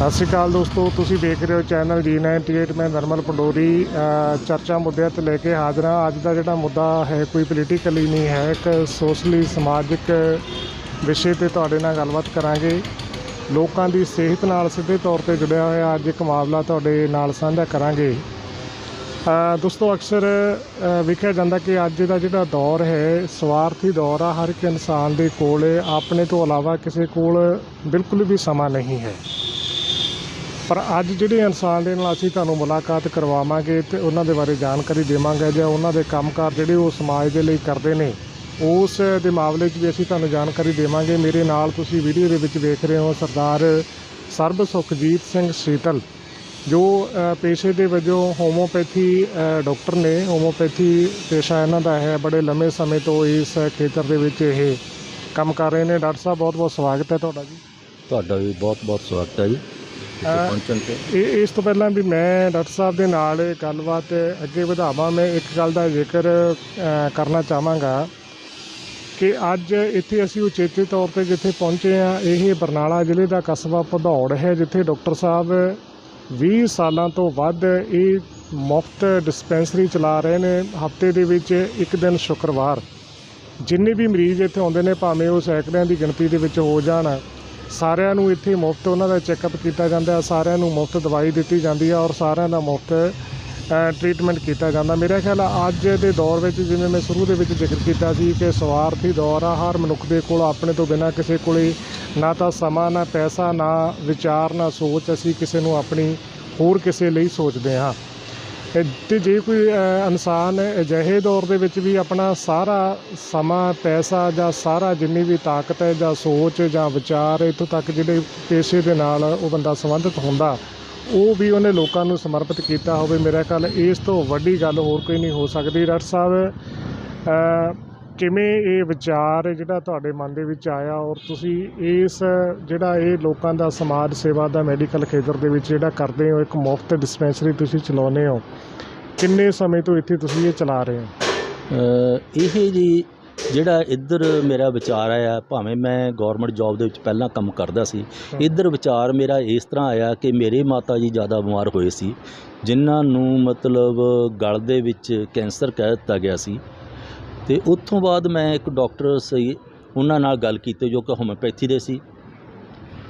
ਸਤਿ ਸ਼੍ਰੀ ਅਕਾਲ ਦੋਸਤੋ ਤੁਸੀਂ ਦੇਖ ਰਹੇ ਹੋ ਚੈਨਲ G98 ਮੈਂ ਨਰਮਲ ਪੰਡੋਰੀ ਚਰਚਾ ਮੁੱਦਿਆਂ ਤੇ ਲੈ ਕੇ ਹਾਜ਼ਰ ਹਾਂ। ਅੱਜ ਦਾ ਜਿਹੜਾ ਮੁੱਦਾ ਹੈ ਕੋਈ ਪੋਲੀਟੀਕਲੀ ਨਹੀਂ ਹੈ ਇੱਕ ਸੋਸ਼ਲੀ ਸਮਾਜਿਕ ਵਿਸ਼ੇ ਤੇ ਤੁਹਾਡੇ ਨਾਲ ਗੱਲਬਾਤ ਕਰਾਂਗੇ। ਲੋਕਾਂ ਦੀ ਸਿਹਤ ਨਾਲ ਸਿੱਧੇ ਤੌਰ ਤੇ ਜੁੜਿਆ ਹੋਇਆ ਅੱਜ ਇੱਕ ਮਾਮਲਾ ਤੁਹਾਡੇ ਨਾਲ ਸਾਂਝਾ ਕਰਾਂਗੇ। ਦੋਸਤੋ ਅਕਸਰ ਅ, ਵੇਖਿਆ ਜਾਂਦਾ ਕਿ ਅੱਜ ਦਾ ਜਿਹੜਾ ਦੌਰ ਹੈ ਸਵਾਰਥੀ ਦੌਰ ਆ ਹਰ ਇੱਕ ਇਨਸਾਨ ਦੇ ਕੋਲ ਆਪਣੇ ਤੋਂ ਇਲਾਵਾ ਕਿਸੇ ਕੋਲ ਬਿਲਕੁਲ ਵੀ ਸਮਾਂ ਨਹੀਂ ਹੈ। ਪਰ ਅੱਜ ਜਿਹੜੇ ਇਨਸਾਨ ਦੇ ਨਾਲ ਅਸੀਂ ਤੁਹਾਨੂੰ ਮੁਲਾਕਾਤ ਕਰਵਾਵਾਂਗੇ ਤੇ ਉਹਨਾਂ ਦੇ ਬਾਰੇ ਜਾਣਕਾਰੀ ਦੇਵਾਂਗੇ ਜਾਂ ਉਹਨਾਂ ਦੇ ਕੰਮਕਾਰ ਜਿਹੜੇ ਉਹ ਸਮਾਜ ਦੇ ਲਈ ਕਰਦੇ ਨੇ ਉਸ ਦੇ ਮਾਮਲੇ 'ਚ ਵੀ ਅਸੀਂ ਤੁਹਾਨੂੰ ਜਾਣਕਾਰੀ ਦੇਵਾਂਗੇ। ਮੇਰੇ ਨਾਲ ਤੁਸੀਂ ਵੀਡੀਓ ਦੇ ਵਿੱਚ ਵੇਖ ਰਹੇ ਹੋ ਸਰਦਾਰ ਸਰਬ ਸੁਖਜੀਤ ਸਿੰਘ ਸੀਤਲ ਜੋ ਪੇਸ਼ੇ ਦੇ ਵਜੋਂ ਹੋਮੋਪੈਥੀ ਅ, ਡਾਕਟਰ ਨੇ। ਹੋਮੋਪੈਥੀ ਪੇਸ਼ਾ ਇਹਨਾਂ ਦਾ ਹੈ ਬੜੇ ਲੰਮੇ ਸਮੇਂ ਤੋਂ ਇਸ ਖੇਤਰ ਦੇ ਵਿੱਚ ਇਹ ਕੰਮ ਕਰ ਰਹੇ ਨੇ। ਡਾਕਟਰ ਸਾਹਿਬ ਬਹੁਤ ਬਹੁਤ ਸਵਾਗਤ ਹੈ ਤੁਹਾਡਾ ਜੀ। ਤੁਹਾਡਾ ਵੀ ਬਹੁਤ ਬਹੁਤ ਸਵਾਗਤ ਹੈ ਜੀ। ਇੱਥੇ ਪਹੁੰਚਣ ਤੇ? ਇਹ ਇਸ ਤੋਂ ਪਹਿਲਾਂ ਵੀ ਮੈਂ ਡਾਕਟਰ ਸਾਹਿਬ ਦੇ ਨਾਲ ਇਹ ਗੱਲਬਾਤ ਅੱਗੇ ਵਧਾਵਾਂ ਮੈਂ ਇੱਕ ਗੱਲ ਦਾ ਜ਼ਿਕਰ ਕਰਨਾ ਚਾਹਾਂਗਾ ਕਿ ਅੱਜ ਇੱਥੇ ਅਸੀਂ ਉਚੇਚੇ ਤੌਰ ਤੇ ਜਿੱਥੇ ਪਹੁੰਚੇ ਆ ਇਹ ਬਰਨਾਲਾ ਜ਼ਿਲ੍ਹੇ ਦਾ ਕਸਬਾ ਭਦੌੜ ਹੈ ਜਿੱਥੇ ਡਾਕਟਰ ਸਾਹਿਬ 20 ਸਾਲਾਂ ਤੋਂ ਵੱਧ ਇਹ ਮੁਫਤ ਡਿਸਪੈਂਸਰੀ ਚਲਾ ਰਹੇ ਨੇ। ਹਫ਼ਤੇ ਦੇ ਵਿੱਚ ਇੱਕ ਦਿਨ ਸ਼ੁੱਕਰਵਾਰ। ਜਿੰਨੇ ਵੀ ਮਰੀਜ਼ ਇੱਥੇ ਆਉਂਦੇ ਨੇ ਭਾਵੇਂ ਉਹ ਸੈਂਕੜਿਆਂ ਦੀ ਗਿਣਤੀ ਦੇ ਵਿੱਚ ਹੋ ਜਾਣ ਸਾਰਿਆਂ ਨੂੰ ਇੱਥੇ ਮੁਫਤ ਉਹਨਾਂ ਦਾ ਚੈੱਕਅਪ ਕੀਤਾ ਜਾਂਦਾ ਹੈ, ਸਾਰਿਆਂ ਨੂੰ ਮੁਫਤ ਦਵਾਈ ਦਿੱਤੀ ਜਾਂਦੀ ਹੈ ਔਰ ਸਾਰਿਆਂ ਦਾ ਮੁਫਤ ਟ੍ਰੀਟਮੈਂਟ ਕੀਤਾ ਜਾਂਦਾ। ਮੇਰਾ ਖਿਆਲ ਅੱਜ ਦੇ ਦੌਰ ਵਿੱਚ ਜਿਵੇਂ ਮੈਂ ਸ਼ੁਰੂ ਦੇ ਵਿੱਚ ਜ਼ਿਕਰ ਕੀਤਾ ਸੀ ਕਿ ਸਵਾਰਥੀ ਦੌਰ ਆ, ਹਰ ਮਨੁੱਖ ਦੇ ਕੋਲ ਆਪਣੇ ਤੋਂ ਬਿਨਾਂ ਕਿਸੇ ਕੋਲੇ ਨਾ ਤਾਂ ਸਮਾਂ, ਨਾ ਪੈਸਾ, ਨਾ ਵਿਚਾਰ, ਨਾ ਸੋਚ ਅਸੀਂ ਕਿਸੇ ਨੂੰ ਆਪਣੀ ਹੋਰ ਕਿਸੇ ਲਈ ਸੋਚਦੇ ਹਾਂ। ਤੇ- ਜੇ ਕੋਈ ਇਨਸਾਨ ਅਜਿਹੇ ਦੌਰ ਦੇ ਵਿੱਚ ਵੀ ਆਪਣਾ ਸਾਰਾ ਸਮਾਂ, ਪੈਸਾ ਜਾਂ ਸਾਰਾ ਜਿੰਨੀ ਵੀ ਤਾਕਤ ਹੈ ਜਾਂ ਸੋਚ ਜਾਂ ਵਿਚਾਰ ਇੱਥੋਂ ਤੱਕ ਜਿਹੜੇ ਪੇਸ਼ੇ ਦੇ ਨਾਲ ਉਹ ਬੰਦਾ ਸੰਬੰਧਿਤ ਹੁੰਦਾ, ਉਹ ਵੀ ਉਹਨੇ ਲੋਕਾਂ ਨੂੰ ਸਮਰਪਿਤ ਕੀਤਾ ਹੋਵੇ, ਮੇਰਾ ਖਿਆਲ ਇਸ ਤੋਂ ਵੱਡੀ ਗੱਲ ਹੋਰ ਕੋਈ ਨਹੀਂ ਹੋ ਸਕਦੀ। ਡਾਕਟਰ ਸਾਹਿਬ ਕਿਵੇਂ ਇਹ ਵਿਚਾਰ ਜਿਹੜਾ ਤੁਹਾਡੇ ਮਨ ਦੇ ਵਿੱਚ ਆਇਆ ਔਰ ਤੁਸੀਂ ਇਸ ਜਿਹੜਾ ਇਹ ਲੋਕਾਂ ਦਾ ਸਮਾਜ ਸੇਵਾ ਦਾ ਮੈਡੀਕਲ ਖੇਤਰ ਦੇ ਵਿੱਚ ਜਿਹੜਾ ਕਰਦੇ ਹੋ ਇੱਕ ਮੁਫਤ ਡਿਸਪੈਂਸਰੀ ਤੁਸੀਂ ਚਲਾਉਂਦੇ ਹੋ ਕਿੰਨੇ ਸਮੇਂ ਤੋਂ ਇੱਥੇ ਤੁਸੀਂ ਇਹ ਚਲਾ ਰਹੇ ਹੋ? ਇਹ ਜੀ ਜਿਹੜਾ ਇੱਧਰ ਮੇਰਾ ਵਿਚਾਰ ਆਇਆ ਭਾਵੇਂ ਮੈਂ ਗਵਰਨਮੈਂਟ ਜੌਬ ਦੇ ਵਿੱਚ ਪਹਿਲਾਂ ਕੰਮ ਕਰਦਾ ਸੀ ਇੱਧਰ ਵਿਚਾਰ ਮੇਰਾ ਇਸ ਤਰ੍ਹਾਂ ਆਇਆ ਕਿ ਮੇਰੇ ਮਾਤਾ ਜੀ ਜ਼ਿਆਦਾ ਬਿਮਾਰ ਹੋਏ ਸੀ ਜਿਨ੍ਹਾਂ ਨੂੰ ਮਤਲਬ ਗਲ ਦੇ ਵਿੱਚ ਕੈਂਸਰ ਕਹਿ ਦਿੱਤਾ ਗਿਆ ਸੀ। ਤੇ ਉੱਥੋਂ ਬਾਅਦ ਮੈਂ ਇੱਕ ਡਾਕਟਰ ਸੀ, ਉਹਨਾਂ ਨਾਲ ਗੱਲ ਕੀਤੀ ਜੋ ਕਿ ਹੋਮਿਓਪੈਥੀ ਦੇ ਸੀ।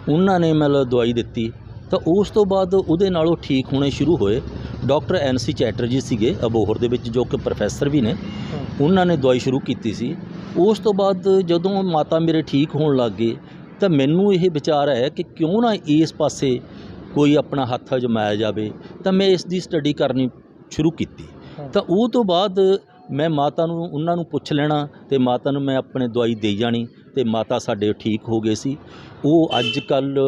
ਉਹਨਾਂ ਨੇ ਮਤਲਬ ਦਵਾਈ ਦਿੱਤੀ। ਤਾਂ ਉਸ ਤੋਂ ਬਾਅਦ ਉਹਦੇ ਨਾਲੋਂ ਠੀਕ ਹੋਣੇ ਸ਼ੁਰੂ ਹੋਏ। ਡਾਕਟਰ ਐਨ ਸੀ ਚੈਟਰਜੀ ਸੀਗੇ ਅਬੋਹਰ ਦੇ ਵਿੱਚ, ਜੋ ਕਿ ਪ੍ਰੋਫੈਸਰ ਵੀ ਨੇ। ਉਹਨਾਂ ਨੇ ਦਵਾਈ ਸ਼ੁਰੂ ਕੀਤੀ ਸੀ। ਉਸ ਤੋਂ ਬਾਅਦ ਜਦੋਂ ਮਾਤਾ ਮੇਰੇ ਠੀਕ ਹੋਣ ਲੱਗ ਗਏ ਤਾਂ ਮੈਨੂੰ ਇਹ ਵਿਚਾਰ ਆਇਆ ਕਿ ਕਿਉਂ ਨਾ ਇਸ ਪਾਸੇ ਕੋਈ ਆਪਣਾ ਹੱਥ ਅਜਮਾਇਆ ਜਾਵੇ। ਤਾਂ ਮੈਂ ਇਸ ਦੀ ਸਟੱਡੀ ਕਰਨੀ ਸ਼ੁਰੂ ਕੀਤੀ। ਤਾਂ ਉਹ ਤੋਂ ਬਾਅਦ ਮੈਂ ਮਾਤਾ ਨੂੰ, ਉਹਨਾਂ ਨੂੰ ਪੁੱਛ ਲੈਣਾ ਤੇ ਮਾਤਾ ਨੂੰ ਮੈਂ ਆਪਣੇ ਦਵਾਈ ਦੇਈ ਜਾਣੀ ਤੇ ਮਾਤਾ ਸਾਡੇ ਠੀਕ ਹੋ ਗਏ ਸੀ। ਉਹ ਅੱਜ ਕੱਲ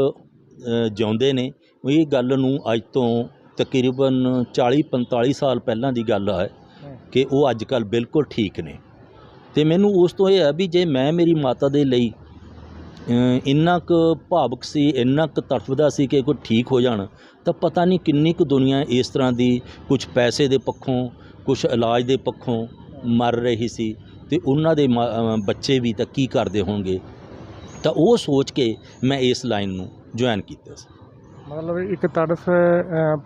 ਜਿਉਂਦੇ ਨੇ। ਇਹ ਗੱਲ ਨੂੰ ਅੱਜ ਤੋਂ ਤਕਰੀਬਨ 40 45 ਸਾਲ ਪਹਿਲਾਂ ਦੀ ਗੱਲ ਹੈ ਕਿ ਉਹ ਅੱਜ ਕੱਲ ਬਿਲਕੁਲ ਠੀਕ ਨੇ। ਤੇ ਮੈਨੂੰ ਉਸ ਤੋਂ ਇਹ ਹੈ ਵੀ ਜੇ ਮੈਂ ਮੇਰੀ ਮਾਤਾ ਦੇ ਲਈ ਇੰਨਾ ਕੁ ਭਾਵਕ ਸੀ, ਇੰਨਾ ਕੁ ਤੜਫਦਾ ਸੀ ਕਿ ਕੋਈ ਠੀਕ ਹੋ ਜਾਣ, ਤਾਂ ਪਤਾ ਨਹੀਂ ਕਿੰਨੀ ਕੁ ਦੁਨੀਆ ਇਸ ਤਰ੍ਹਾਂ ਦੀ ਕੁਝ ਪੈਸੇ ਦੇ ਪੱਖੋਂ ਕੁਝ ਇਲਾਜ ਦੇ ਪੱਖੋਂ ਮਰ ਰਹੀ ਸੀ ਤੇ ਉਹਨਾਂ ਦੇ ਬੱਚੇ ਵੀ ਤਾਂ ਕੀ ਕਰਦੇ ਹੋਣਗੇ? ਤਾਂ ਉਹ ਸੋਚ ਕੇ ਮੈਂ ਇਸ ਲਾਈਨ ਨੂੰ ਜੁਆਇਨ ਕੀਤਾ ਸੀ। ਮਤਲਬ ਇੱਕ ਤੜਫ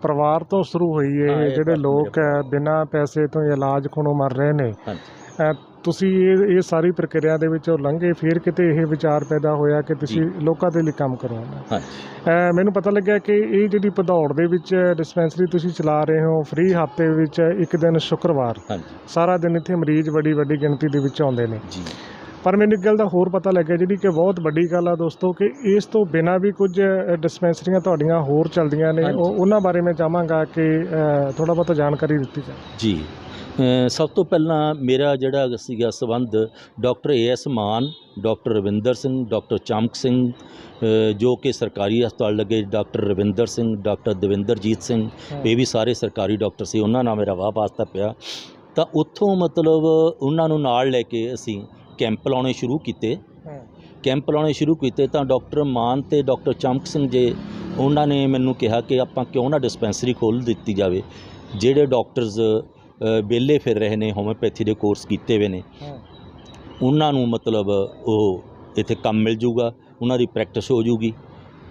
ਪਰਿਵਾਰ ਤੋਂ ਸ਼ੁਰੂ ਹੋਈ ਹੈ ਜਿਹੜੇ ਲੋਕ ਬਿਨਾਂ ਪੈਸੇ ਤੋਂ ਇਲਾਜ ਖੋਣੋਂ ਮਰ ਰਹੇ ਨੇ। ਹਾਂਜੀ। ਤੁਸੀਂ ਇਹ ਇਹ ਸਾਰੀ ਪ੍ਰਕਿਰਿਆ ਦੇ ਵਿੱਚੋਂ ਲੰਘੇ ਫਿਰ ਕਿਤੇ ਇਹ ਵਿਚਾਰ ਪੈਦਾ ਹੋਇਆ ਕਿ ਤੁਸੀਂ ਲੋਕਾਂ ਦੇ ਲਈ ਕੰਮ ਕਰਵਾਉਣਾ ਹਾਂਜੀ ਅ, ਮੈਨੂੰ ਪਤਾ ਲੱਗਿਆ ਕਿ ਇਹ ਜਿਹੜੀ ਭਦੌੜ ਦੇ ਵਿੱਚ ਡਿਸਪੈਂਸਰੀ ਤੁਸੀਂ ਚਲਾ ਰਹੇ ਹੋ ਫ੍ਰੀ ਹਫ਼ਤੇ ਵਿੱਚ ਇੱਕ ਦਿਨ ਸ਼ੁੱਕਰਵਾਰ। ਹਾਂਜੀ ਸਾਰਾ ਦਿਨ ਇੱਥੇ ਮਰੀਜ਼ ਬੜੀ ਵੱਡੀ ਗਿਣਤੀ ਦੇ ਵਿੱਚ ਆਉਂਦੇ ਨੇ। ਜੀ। ਪਰ ਮੈਨੂੰ ਇੱਕ ਗੱਲ ਦਾ ਹੋਰ ਪਤਾ ਲੱਗਿਆ ਜਿਹੜੀ ਕਿ ਬਹੁਤ ਵੱਡੀ ਗੱਲ ਆ ਦੋਸਤੋ ਕਿ ਇਸ ਤੋਂ ਬਿਨਾਂ ਵੀ ਕੁਝ ਡਿਸਪੈਂਸਰੀਆਂ ਤੁਹਾਡੀਆਂ ਹੋਰ ਚੱਲਦੀਆਂ ਨੇ ਉਹਨਾਂ ਬਾਰੇ ਮੈਂ ਚਾਹਾਂਗਾ ਕਿ ਥੋੜਾ ਬਹੁਤਾ ਜਾਣਕਾਰੀ ਦਿੱਤੀ ਜਾਵੇ। ਜੀ। ਸਭ ਤੋਂ ਪਹਿਲਾਂ ਮੇਰਾ ਜਿਹੜਾ ਸੀਗਾ ਸਬੰਧ doctor A S Mann doctor Ravinder Singh doctor Chamak Singh ਜੋ ਕਿ ਸਰਕਾਰੀ ਹਸਪਤਾਲ ਲੱਗੇ ਡਾਕਟਰ ਰਵਿੰਦਰ ਸਿੰਘ ਡਾਕਟਰ ਦਵਿੰਦਰਜੀਤ ਸਿੰਘ ਇਹ ਵੀ ਸਾਰੇ ਸਰਕਾਰੀ ਡਾਕਟਰ ਸੀ ਉਹਨਾਂ ਨਾਲ ਮੇਰਾ ਵਾਹ ਵਾਸਤਾ ਪਿਆ। ਤਾਂ ਉੱਥੋਂ ਮਤਲਬ ਉਹਨਾਂ ਨੂੰ ਨਾਲ ਲੈ ਕੇ ਅਸੀਂ ਕੈਂਪ ਲਾਉਣੇ ਸ਼ੁਰੂ ਕੀਤੇ। ਕੈਂਪ ਲਾਉਣੇ ਸ਼ੁਰੂ ਕੀਤੇ ਤਾਂ ਡਾਕਟਰ ਮਾਨ ਤੇ ਡਾਕਟਰ ਚਮਕ ਸਿੰਘ ਜੇ ਉਹਨਾਂ ਨੇ ਮੈਨੂੰ ਕਿਹਾ ਕਿ ਆਪਾਂ ਕਿਉਂ ਨਾ ਡਿਸਪੈਂਸਰੀ ਖੋਲ੍ਹ ਦਿੱਤੀ ਜਾਵੇ ਜਿਹੜੇ ਡਾਕਟਰਸ ਵਿਹਲੇ ਫਿਰ ਰਹੇ ਨੇ ਹੋਮਿਓਪੈਥੀ ਦੇ ਕੋਰਸ ਕੀਤੇ ਹੋਏ ਨੇ। ਉਹਨਾਂ ਨੂੰ ਮਤਲਬ ਉਹ ਇੱਥੇ ਕੰਮ ਮਿਲ ਜੂਗਾ ਉਹਨਾਂ ਦੀ ਪ੍ਰੈਕਟਿਸ ਹੋ ਜੂਗੀ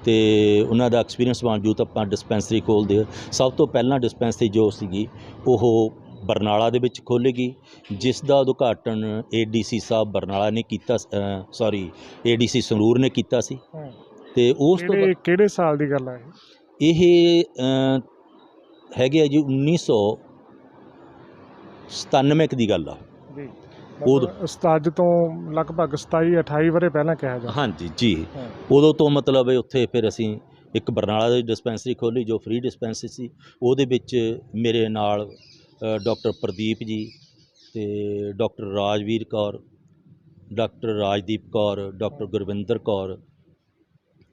ਤੇ ਉਹਨਾਂ ਦਾ ਐਕਸਪੀਰੀਅੰਸ ਬਾਵਜੂਦ ਆਪਾਂ ਡਿਸਪੈਂਸਰੀ ਖੋਲ੍ਹਦੇ ਆ ਸਭ ਤੋਂ ਪਹਿਲਾਂ ਡਿਸਪੈਂਸਰੀ ਜੋ ਸੀਗੀ ਉਹ ਬਰਨਾਲਾ ਦੇ ਵਿੱਚ ਖੋਲ੍ਹੇਗੀ ਜਿਸ ਦਾ ਉਦਘਾਟਨ ਏਡੀਸੀ ਸਾਹਿਬ ਬਰਨਾਲਾ ਨੇ ਕੀਤਾ ਸੌਰੀ ਏਡੀਸੀ ਸੰਗਰੂਰ ਨੇ ਕੀਤਾ ਸੀ। ਤੇ ਉਸ ਤੋਂ ਕਿਹੜੇ ਸਾਲ ਦੀ ਗੱਲ ਹੈ ਇਹ? ਹੈਗੇ ਆ ਜੀ 1997 ਕੁ ਦੀ ਗੱਲ ਆ। ਜੀ। ਉਦੋਂ- ਉਸਤਾਦ ਤੋਂ ਲਗਭਗ 27 28 ਵਰੇ ਪਹਿਲਾਂ ਕਿਹਾ ਜਾਂਦਾ। ਹਾਂਜੀ ਜੀ। ਹਾਂ। ਉਦੋਂ ਤੋਂ ਮਤਲਬ ਇਹ ਉੱਥੇ ਫਿਰ ਅਸੀਂ ਇੱਕ ਬਰਨਾਲਾ ਦੀ ਡਿਸਪੈਂਸਰੀ ਖੋਲ੍ਹੀ ਜੋ ਫ੍ਰੀ ਡਿਸਪੈਂਸਰੀ ਸੀ। ਉਹਦੇ ਵਿੱਚ ਮੇਰੇ ਨਾਲ ਡਾਕਟਰ ਪ੍ਰਦੀਪ ਜੀ ਤੇ doctor Rajveer Kaur doctor Rajdeep Kaur doctor Gurvinder Kaur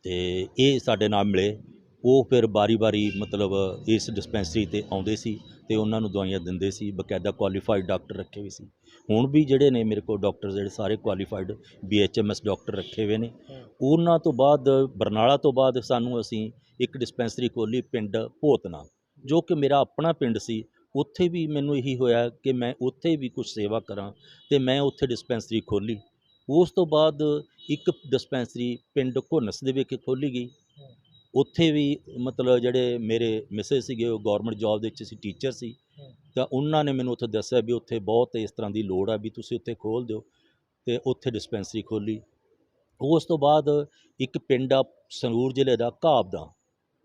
ਤੇ ਇਹ ਸਾਡੇ ਨਾਲ ਮਿਲੇ। ਉਹ ਫਿਰ ਬਾਰੀ-ਬਾਰੀ ਮਤਲਬ ਇਸ ਡਿਸਪੈਂਸਰੀ ਤੇ ਆਉਂਦੇ ਸੀ ਤੇ ਉਹਨਾਂ ਨੂੰ ਦਵਾਈਆਂ ਦਿੰਦੇ ਸੀ, ਬਕਾਇਦਾ ਕੁਆਲੀਫਾਈਡ ਡਾਕਟਰ ਰੱਖੇ ਹੋਏ ਸੀ। ਹੁਣ ਵੀ ਜਿਹੜੇ ਨੇ ਮੇਰੇ ਕੋਲ ਡਾਕਟਰ ਜਿਹੜੇ ਸਾਰੇ ਕੁਆਲੀਫਾਈਡ ਬੀਐਚਐਮਐਸ ਡਾਕਟਰ ਰੱਖੇ ਹੋਏ ਨੇ। ਉਹਨਾਂ ਤੋਂ ਬਾਅਦ, ਬਰਨਾਲਾ ਤੋਂ ਬਾਅਦ ਸਾਨੂੰ ਅਸੀਂ ਇੱਕ ਡਿਸਪੈਂਸਰੀ ਖੋਲ੍ਹੀ ਪਿੰਡ ਭੋਤਨਾ, ਜੋ ਕਿ ਮੇਰਾ ਆਪਣਾ ਪਿੰਡ ਸੀ। ਉੱਥੇ ਵੀ ਮੈਨੂੰ ਇਹੀ ਹੋਇਆ ਕਿ ਮੈਂ ਉੱਥੇ ਵੀ ਕੁਝ ਸੇਵਾ ਕਰਾਂ ਤੇ ਮੈਂ ਉੱਥੇ ਡਿਸਪੈਂਸਰੀ ਖੋਲ੍ਹੀ। ਉਸ ਤੋਂ ਬਾਅਦ ਇੱਕ ਡਿਸਪੈਂਸਰੀ ਪਿੰਡ ਘੁੰਨਸ ਦੇ ਵਿੱਚ ਖੋਲ੍ਹੀ ਗਈ। ਉੱਥੇ ਵੀ ਮਤਲਬ ਜਿਹੜੇ ਮੇਰੇ ਮਿਸੇਸ ਸੀਗੇ ਉਹ ਗਵਰਨਮੈਂਟ ਜੌਬ ਦੇ ਵਿੱਚ ਸੀ ਟੀਚਰ ਸੀ। ਤਾਂ ਉਹਨਾਂ ਨੇ ਮੈਨੂੰ ਉੱਥੇ ਦੱਸਿਆ ਵੀ ਉੱਥੇ ਬਹੁਤ ਇਸ ਤਰ੍ਹਾਂ ਦੀ ਲੋੜ ਆ ਵੀ ਤੁਸੀਂ ਉੱਥੇ ਖੋਲ੍ਹ ਦਿਓ ਤੇ ਉੱਥੇ ਡਿਸਪੈਂਸਰੀ ਖੋਲ੍ਹੀ। ਉਸ ਤੋਂ ਬਾਅਦ ਇੱਕ ਪਿੰਡ ਆ ਸੰਗਰੂਰ ਜ਼ਿਲ੍ਹੇ ਦਾ ਘਾਬਦਾ।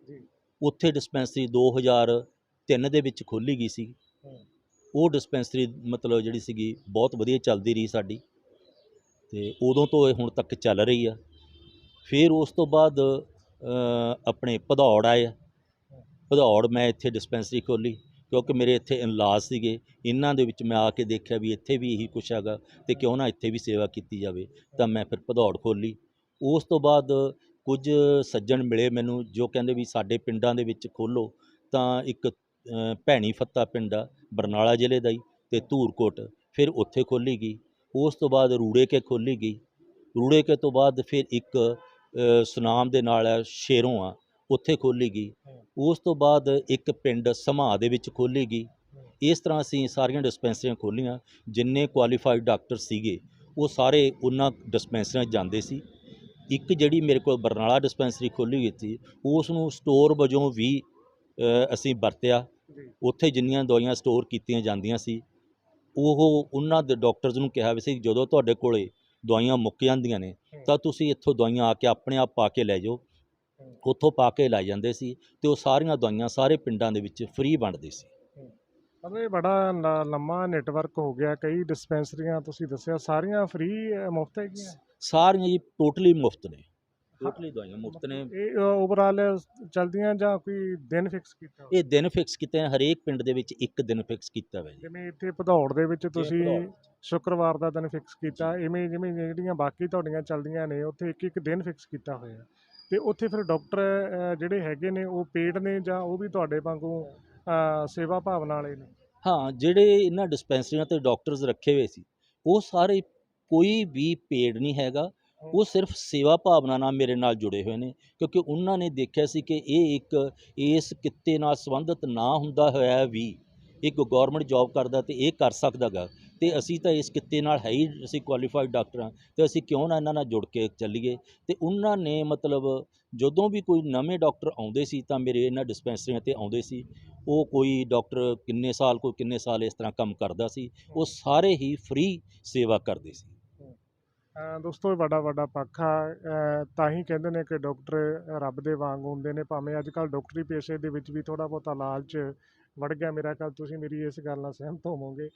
ਜੀ। ਉੱਥੇ ਡਿਸਪੈਂਸਰੀ 2003 ਦੇ ਵਿੱਚ ਖੋਲ੍ਹੀ ਗਈ ਸੀ। ਉਹ ਡਿਸਪੈਂਸਰੀ ਮਤਲਬ ਜਿਹੜੀ ਸੀਗੀ ਬਹੁਤ ਵਧੀਆ ਚੱਲਦੀ ਰਹੀ ਸਾਡੀ। ਤੇ ਉਦੋਂ ਤੋਂ ਇਹ ਹੁਣ ਤੱਕ ਚੱਲ ਰਹੀ ਆ। ਫਿਰ ਉਸ ਤੋਂ ਬਾਅਦ ਆਪਣੇ ਭਦੌੜ ਆਏ ਆ। ਭਦੌੜ ਮੈਂ ਇੱਥੇ ਡਿਸਪੈਂਸਰੀ ਖੋਲ੍ਹੀ ਕਿਉਂਕਿ ਮੇਰੇ ਇੱਥੇ ਇਨਲਾਜ ਸੀਗੇ। ਇਹਨਾਂ ਦੇ ਵਿੱਚ ਮੈਂ ਆ ਕੇ ਦੇਖਿਆ ਵੀ ਇੱਥੇ ਵੀ ਇਹੀ ਕੁਛ ਹੈਗਾ ਤੇ ਕਿਉਂ ਨਾ ਇੱਥੇ ਵੀ ਸੇਵਾ ਕੀਤੀ ਜਾਵੇ। ਤਾਂ ਮੈਂ ਫਿਰ ਭਦੌੜ ਖੋਲ੍ਹੀ। ਉਸ ਤੋਂ ਬਾਅਦ ਕੁਝ ਸੱਜਣ ਮਿਲੇ ਮੈਨੂੰ ਜੋ ਕਹਿੰਦੇ ਵੀ ਸਾਡੇ ਪਿੰਡਾਂ ਦੇ ਵਿੱਚ ਖੋਲ੍ਹੋ। ਤਾਂ ਇੱਕ ਭੈਣੀ ਫੱਤਾ ਪਿੰਡ ਆ, ਬਰਨਾਲਾ ਜ਼ਿਲ੍ਹੇ ਦਾ ਹੀ ਤੇ ਧੂਰਕੋਟ। ਫਿਰ ਉੱਥੇ ਖੋਲ੍ਹੀ ਗਈ। ਉਸ ਤੋਂ ਬਾਅਦ ਰੂੜੇ ਕੇ ਖੋਲ੍ਹੀ ਗਈ। ਰੂੜੇ ਕੇ ਤੋਂ ਬਾਅਦ ਫਿਰ ਇੱਕ ਸੁਨਾਮ ਦੇ ਨਾਲ ਹੈ, ਸ਼ੇਰੋਂ ਆ ਉੱਥੇ ਖੋਲ੍ਹੀ ਗਈ। ਉਸ ਤੋਂ ਬਾਅਦ ਇੱਕ ਪਿੰਡ ਸਮਾ ਦੇ ਵਿੱਚ ਖੋਲ੍ਹੀ ਗਈ। ਇਸ ਤਰ੍ਹਾਂ ਅਸੀਂ ਸਾਰੀਆਂ ਡਿਸਪੈਂਸਰੀਆਂ ਖੋਲ੍ਹੀਆਂ ਜਿੰਨੇ ਕੁਆਲੀਫਾਈਡ ਡਾਕਟਰ ਸੀਗੇ ਉਹ ਸਾਰੇ ਉਹਨਾਂ ਡਿਸਪੈਂਸਰੀਆਂ ਜਾਂਦੇ ਸੀ। ਇੱਕ ਜਿਹੜੀ ਮੇਰੇ ਕੋਲ ਬਰਨਾਲਾ ਡਿਸਪੈਂਸਰੀ ਖੋਲ੍ਹੀ ਗਈ ਸੀ ਉਸ ਨੂੰ ਸਟੋਰ ਵਜੋਂ ਵੀ ਅਸੀਂ ਵਰਤਿਆ। ਉੱਥੇ ਜਿੰਨੀਆਂ ਦਵਾਈਆਂ ਸਟੋਰ ਕੀਤੀਆਂ ਜਾਂਦੀਆਂ ਸੀ ਉਹ ਉਹਨਾਂ ਦੇ ਡਾਕਟਰਸ ਨੂੰ ਕਿਹਾ ਵੀ ਸੀ ਜਦੋਂ ਤੁਹਾਡੇ ਕੋਲੇ ਦਵਾਈਆਂ ਮੁੱਕ ਜਾਂਦੀਆਂ ਨੇ ਤਾਂ ਤੁਸੀਂ ਇੱਥੋਂ ਦਵਾਈਆਂ ਆ ਕੇ ਆਪਣੇ ਆਪ ਪਾ ਕੇ ਲੈ ਜਾਓ। ਉੱਥੋਂ ਪਾ ਕੇ ਲੈ ਜਾਂਦੇ ਸੀ ਤੇ ਉਹ ਸਾਰੀਆਂ ਦਵਾਈਆਂ ਸਾਰੇ ਪਿੰਡਾਂ ਦੇ ਵਿੱਚ ਫ੍ਰੀ ਵੰਡਦੇ ਸੀ। ਮਤਲਬ ਇਹ ਬੜਾ ਲ- ਲੰਮਾ ਨੈਟਵਰਕ ਹੋ ਗਿਆ ਕਈ ਡਿਸਪੈਂਸਰੀਆਂ ਤੁਸੀਂ ਦੱਸਿਆ ਸਾਰੀਆਂ ਫ੍ਰੀ ਮੁਫਤ ਹੈਗੀਆਂ? ਸਾਰੀਆਂ ਜੀ ਟੋਟਲੀ ਮੁਫਤ ਨੇ। ਟੋਟਲੀ ਦਵਾਈਆਂ ਮੁਫਤ ਨੇ। ਇਹ ਓਵਰਆਲ ਚਲਦੀਆਂ ਜਾਂ ਕੋਈ ਦਿਨ ਫਿਕਸ ਕੀਤਾ ਹੋਇਆ? ਇਹ ਦਿਨ ਫਿਕਸ ਕੀਤੇ ਨੇ ਹਰੇਕ ਪਿੰਡ ਦੇ ਵਿੱਚ ਇੱਕ ਦਿਨ ਫਿਕਸ ਕੀਤਾ ਹੋਇਆ ਜੀ। ਜਿਵੇਂ ਇੱਥੇ ਭਦੌੜ ਦੇ ਵਿੱਚ ਤੁਸੀਂ ਭਦੌੜ। ਸ਼ੁੱਕਰਵਾਰ ਦਾ ਦਿਨ ਫਿਕਸ ਕੀਤਾ ਇਵੇਂ ਜਿਵੇਂ ਜਿਹੜੀਆਂ ਬਾਕੀ ਤੁਹਾਡੀਆਂ ਚੱਲਦੀਆਂ ਨੇ ਉੱਥੇ ਇੱਕ ਇੱਕ ਦਿਨ ਫਿਕਸ ਕੀਤਾ ਹੋਇਆ। ਤੇ ਉੱਥੇ ਫਿਰ ਡਾਕਟਰ ਜਿਹੜੇ ਹੈਗੇ ਨੇ ਉਹ ਪੇਡ ਨੇ ਜਾਂ ਉਹ ਵੀ ਤੁਹਾਡੇ ਵਾਂਗੂ ਸੇਵਾ ਭਾਵਨਾ ਵਾਲੇ ਨੇ? ਹਾਂ ਜਿਹੜੇ ਇਹਨਾਂ ਡਿਸਪੈਂਸਰੀਆਂ ਤੇ ਡਾਕਟਰਸ ਰੱਖੇ ਹੋਏ ਸੀ ਉਹ ਸਾਰੇ ਕੋਈ ਵੀ ਪੇਡ ਨਹੀਂ ਹੈਗਾ। ਉਹ ਸਿਰਫ ਸੇਵਾ ਭਾਵਨਾ ਨਾਲ ਮੇਰੇ ਨਾਲ ਜੁੜੇ ਹੋਏ ਨੇ, ਕਿਉਂਕਿ ਉਹਨਾਂ ਨੇ ਦੇਖਿਆ ਸੀ ਕਿ ਇਹ ਇੱਕ ਇਸ ਕਿੱਤੇ ਨਾਲ ਸੰਬੰਧਿਤ ਨਾ ਹੁੰਦਾ ਹੋਇਆ ਵੀ ਇੱਕ ਗਵਰਨਮੈਂਟ ਜੌਬ ਕਰਦਾ ਤੇ ਇਹ ਕਰ ਸਕਦਾਗਾ ਤੇ ਅਸੀਂ ਤਾਂ ਇਸ ਕਿੱਤੇ ਨਾਲ ਹੈ ਹੀ ਅਸੀਂ ਕੁਆਲੀਫਾਈਡ ਡਾਕਟਰ ਹਾਂ ਤੇ ਅਸੀਂ ਕਿਉਂ ਨਾ ਇਹਨਾਂ ਨਾਲ ਜੁੜ ਕੇ ਚੱਲੀਏ? ਤੇ ਉਹਨਾਂ ਨੇ ਮਤਲਬ ਜਦੋਂ ਵੀ ਕੋਈ ਨਵੇਂ ਡਾਕਟਰ ਆਉਂਦੇ ਸੀ ਤਾਂ ਮੇਰੇ ਇਹਨਾਂ ਡਿਸਪੈਂਸਰੀਆਂ ਤੇ ਆਉਂਦੇ ਸੀ। ਉਹ ਕੋਈ ਡਾਕਟਰ ਕਿੰਨੇ ਸਾਲ, ਕੋਈ ਕਿੰਨੇ ਸਾਲ ਇਸ ਤਰ੍ਹਾਂ ਕੰਮ ਕਰਦਾ ਸੀ। ਉਹ ਸਾਰੇ ਹੀ ਫ੍ਰੀ ਸੇਵਾ ਕਰਦੇ ਸੀ। ਦੋਸਤੋ, ਇਹ ਵੱਡਾ ਵੱਡਾ ਪੱਖ ਆ। ਤਾਂ ਹੀ ਕਹਿੰਦੇ ਨੇ ਕਿ ਡਾਕਟਰ ਰੱਬ ਦੇ ਵਾਂਗ ਹੁੰਦੇ ਨੇ। ਭਾਵੇਂ ਅੱਜ ਕੱਲ ਡਾਕਟਰੀ ਪੇਸ਼ੇ ਦੇ ਵਿੱਚ ਵੀ ਥੋੜਾ ਬਹੁਤਾ ਲਾਲਚ ਵੜ ਗਿਆ ਮੇਰਾ ਖਿਆਲ, ਤੁਸੀਂ ਮੇਰੀ ਇਸ ਗੱਲ ਨਾਲ ਸਹਿਮਤ ਹੋਵੋਗੇ।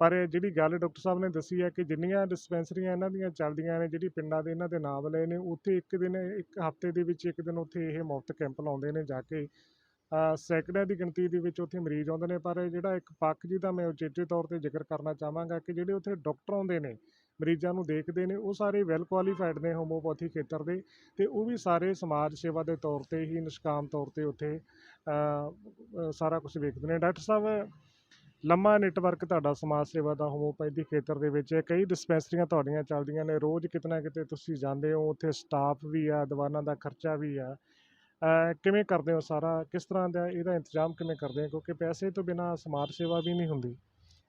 ਪਰ ਜਿਹੜੀ ਗੱਲ ਡਾਕਟਰ ਸਾਹਿਬ ਨੇ ਦੱਸੀ ਹੈ ਕਿ ਜਿੰਨੀਆਂ ਡਿਸਪੈਂਸਰੀਆਂ ਇਹਨਾਂ ਦੀਆਂ ਚੱਲਦੀਆਂ ਨੇ, ਜਿਹੜੀ ਪਿੰਡਾਂ ਦੇ ਇਹਨਾਂ ਦੇ ਨਾਮ ਲਏ ਨੇ, ਉੱਥੇ ਇੱਕ ਦਿਨ, ਇੱਕ ਹਫ਼ਤੇ ਦੇ ਵਿੱਚ ਇੱਕ ਦਿਨ ਉੱਥੇ ਇਹ ਮੁਫਤ ਕੈਂਪ ਲਾਉਂਦੇ ਨੇ ਜਾ ਕੇ। ਅਹ ਸੈਂਕੜਿਆਂ ਦੀ ਗਿਣਤੀ ਦੇ ਵਿੱਚ ਉੱਥੇ ਮਰੀਜ਼ ਆਉਂਦੇ ਨੇ। ਪਰ ਜਿਹੜਾ ਇੱਕ ਪੱਖ ਜਿਹਦਾ ਮੈਂ ਉਚੇਚੇ ਤੌਰ ਤੇ ਜ਼ਿਕਰ ਕਰਨਾ ਚਾਹਾਂਗਾ ਕਿ ਜਿਹੜੇ ਉੱਥੇ ਡਾਕਟਰ ਆਉਂਦੇ ਨੇ ਮਰੀਜ਼ਾਂ ਨੂੰ ਦੇਖਦੇ ਨੇ, ਉਹ ਸਾਰੇ ਵੈਲ ਕੁਆਲੀਫਾਈਡ ਨੇ ਹੋਮੋਪੈਥੀ ਖੇਤਰ ਦੇ ਤੇ ਉਹ ਵੀ ਸਾਰੇ ਸਮਾਜ ਸੇਵਾ ਦੇ ਤੌਰ ਤੇ ਹੀ ਨਿਸ਼ਕਾਮ ਤੌਰ ਤੇ ਉੱਥੇ ਸਾਰਾ ਕੁਝ ਵੇਖਦੇ ਨੇ। ਡਾਕਟਰ ਸਾਹਿਬ, ਲੰਮਾ ਨੈਟਵਰਕ ਤੁਹਾਡਾ ਸਮਾਜ ਸੇਵਾ ਦਾ ਹੋਮੋਪੈਥੀ ਖੇਤਰ ਦੇ ਵਿੱਚ ਹੈ। ਕਈ ਡਿਸਪੈਂਸਰੀਆਂ ਤੁਹਾਡੀਆਂ ਚੱਲਦੀਆਂ ਨੇ, ਰੋਜ਼ ਕਿਤੇ ਨਾ ਕਿਤੇ ਤੁਸੀਂ ਜਾਂਦੇ ਹੋ, ਉੱਥੇ ਸਟਾਫ ਵੀ ਆ ਦਵਾਈਆਂ ਦਾ ਖਰਚਾ ਵੀ ਆ। ਕਿਵੇਂ ਕਰਦੇ ਹੋ ਸਾਰਾ, ਕਿਸ ਤਰ੍ਹਾਂ ਦਾ ਇਹਦਾ ਇੰਤਜ਼ਾਮ ਕਿਵੇਂ ਕਰਦੇ ਹੋ? ਕਿਉਂਕਿ ਪੈਸੇ ਤੋਂ ਬਿਨਾ ਸਮਾਜ ਸੇਵਾ ਵੀ ਨਹੀਂ ਹੁੰਦੀ।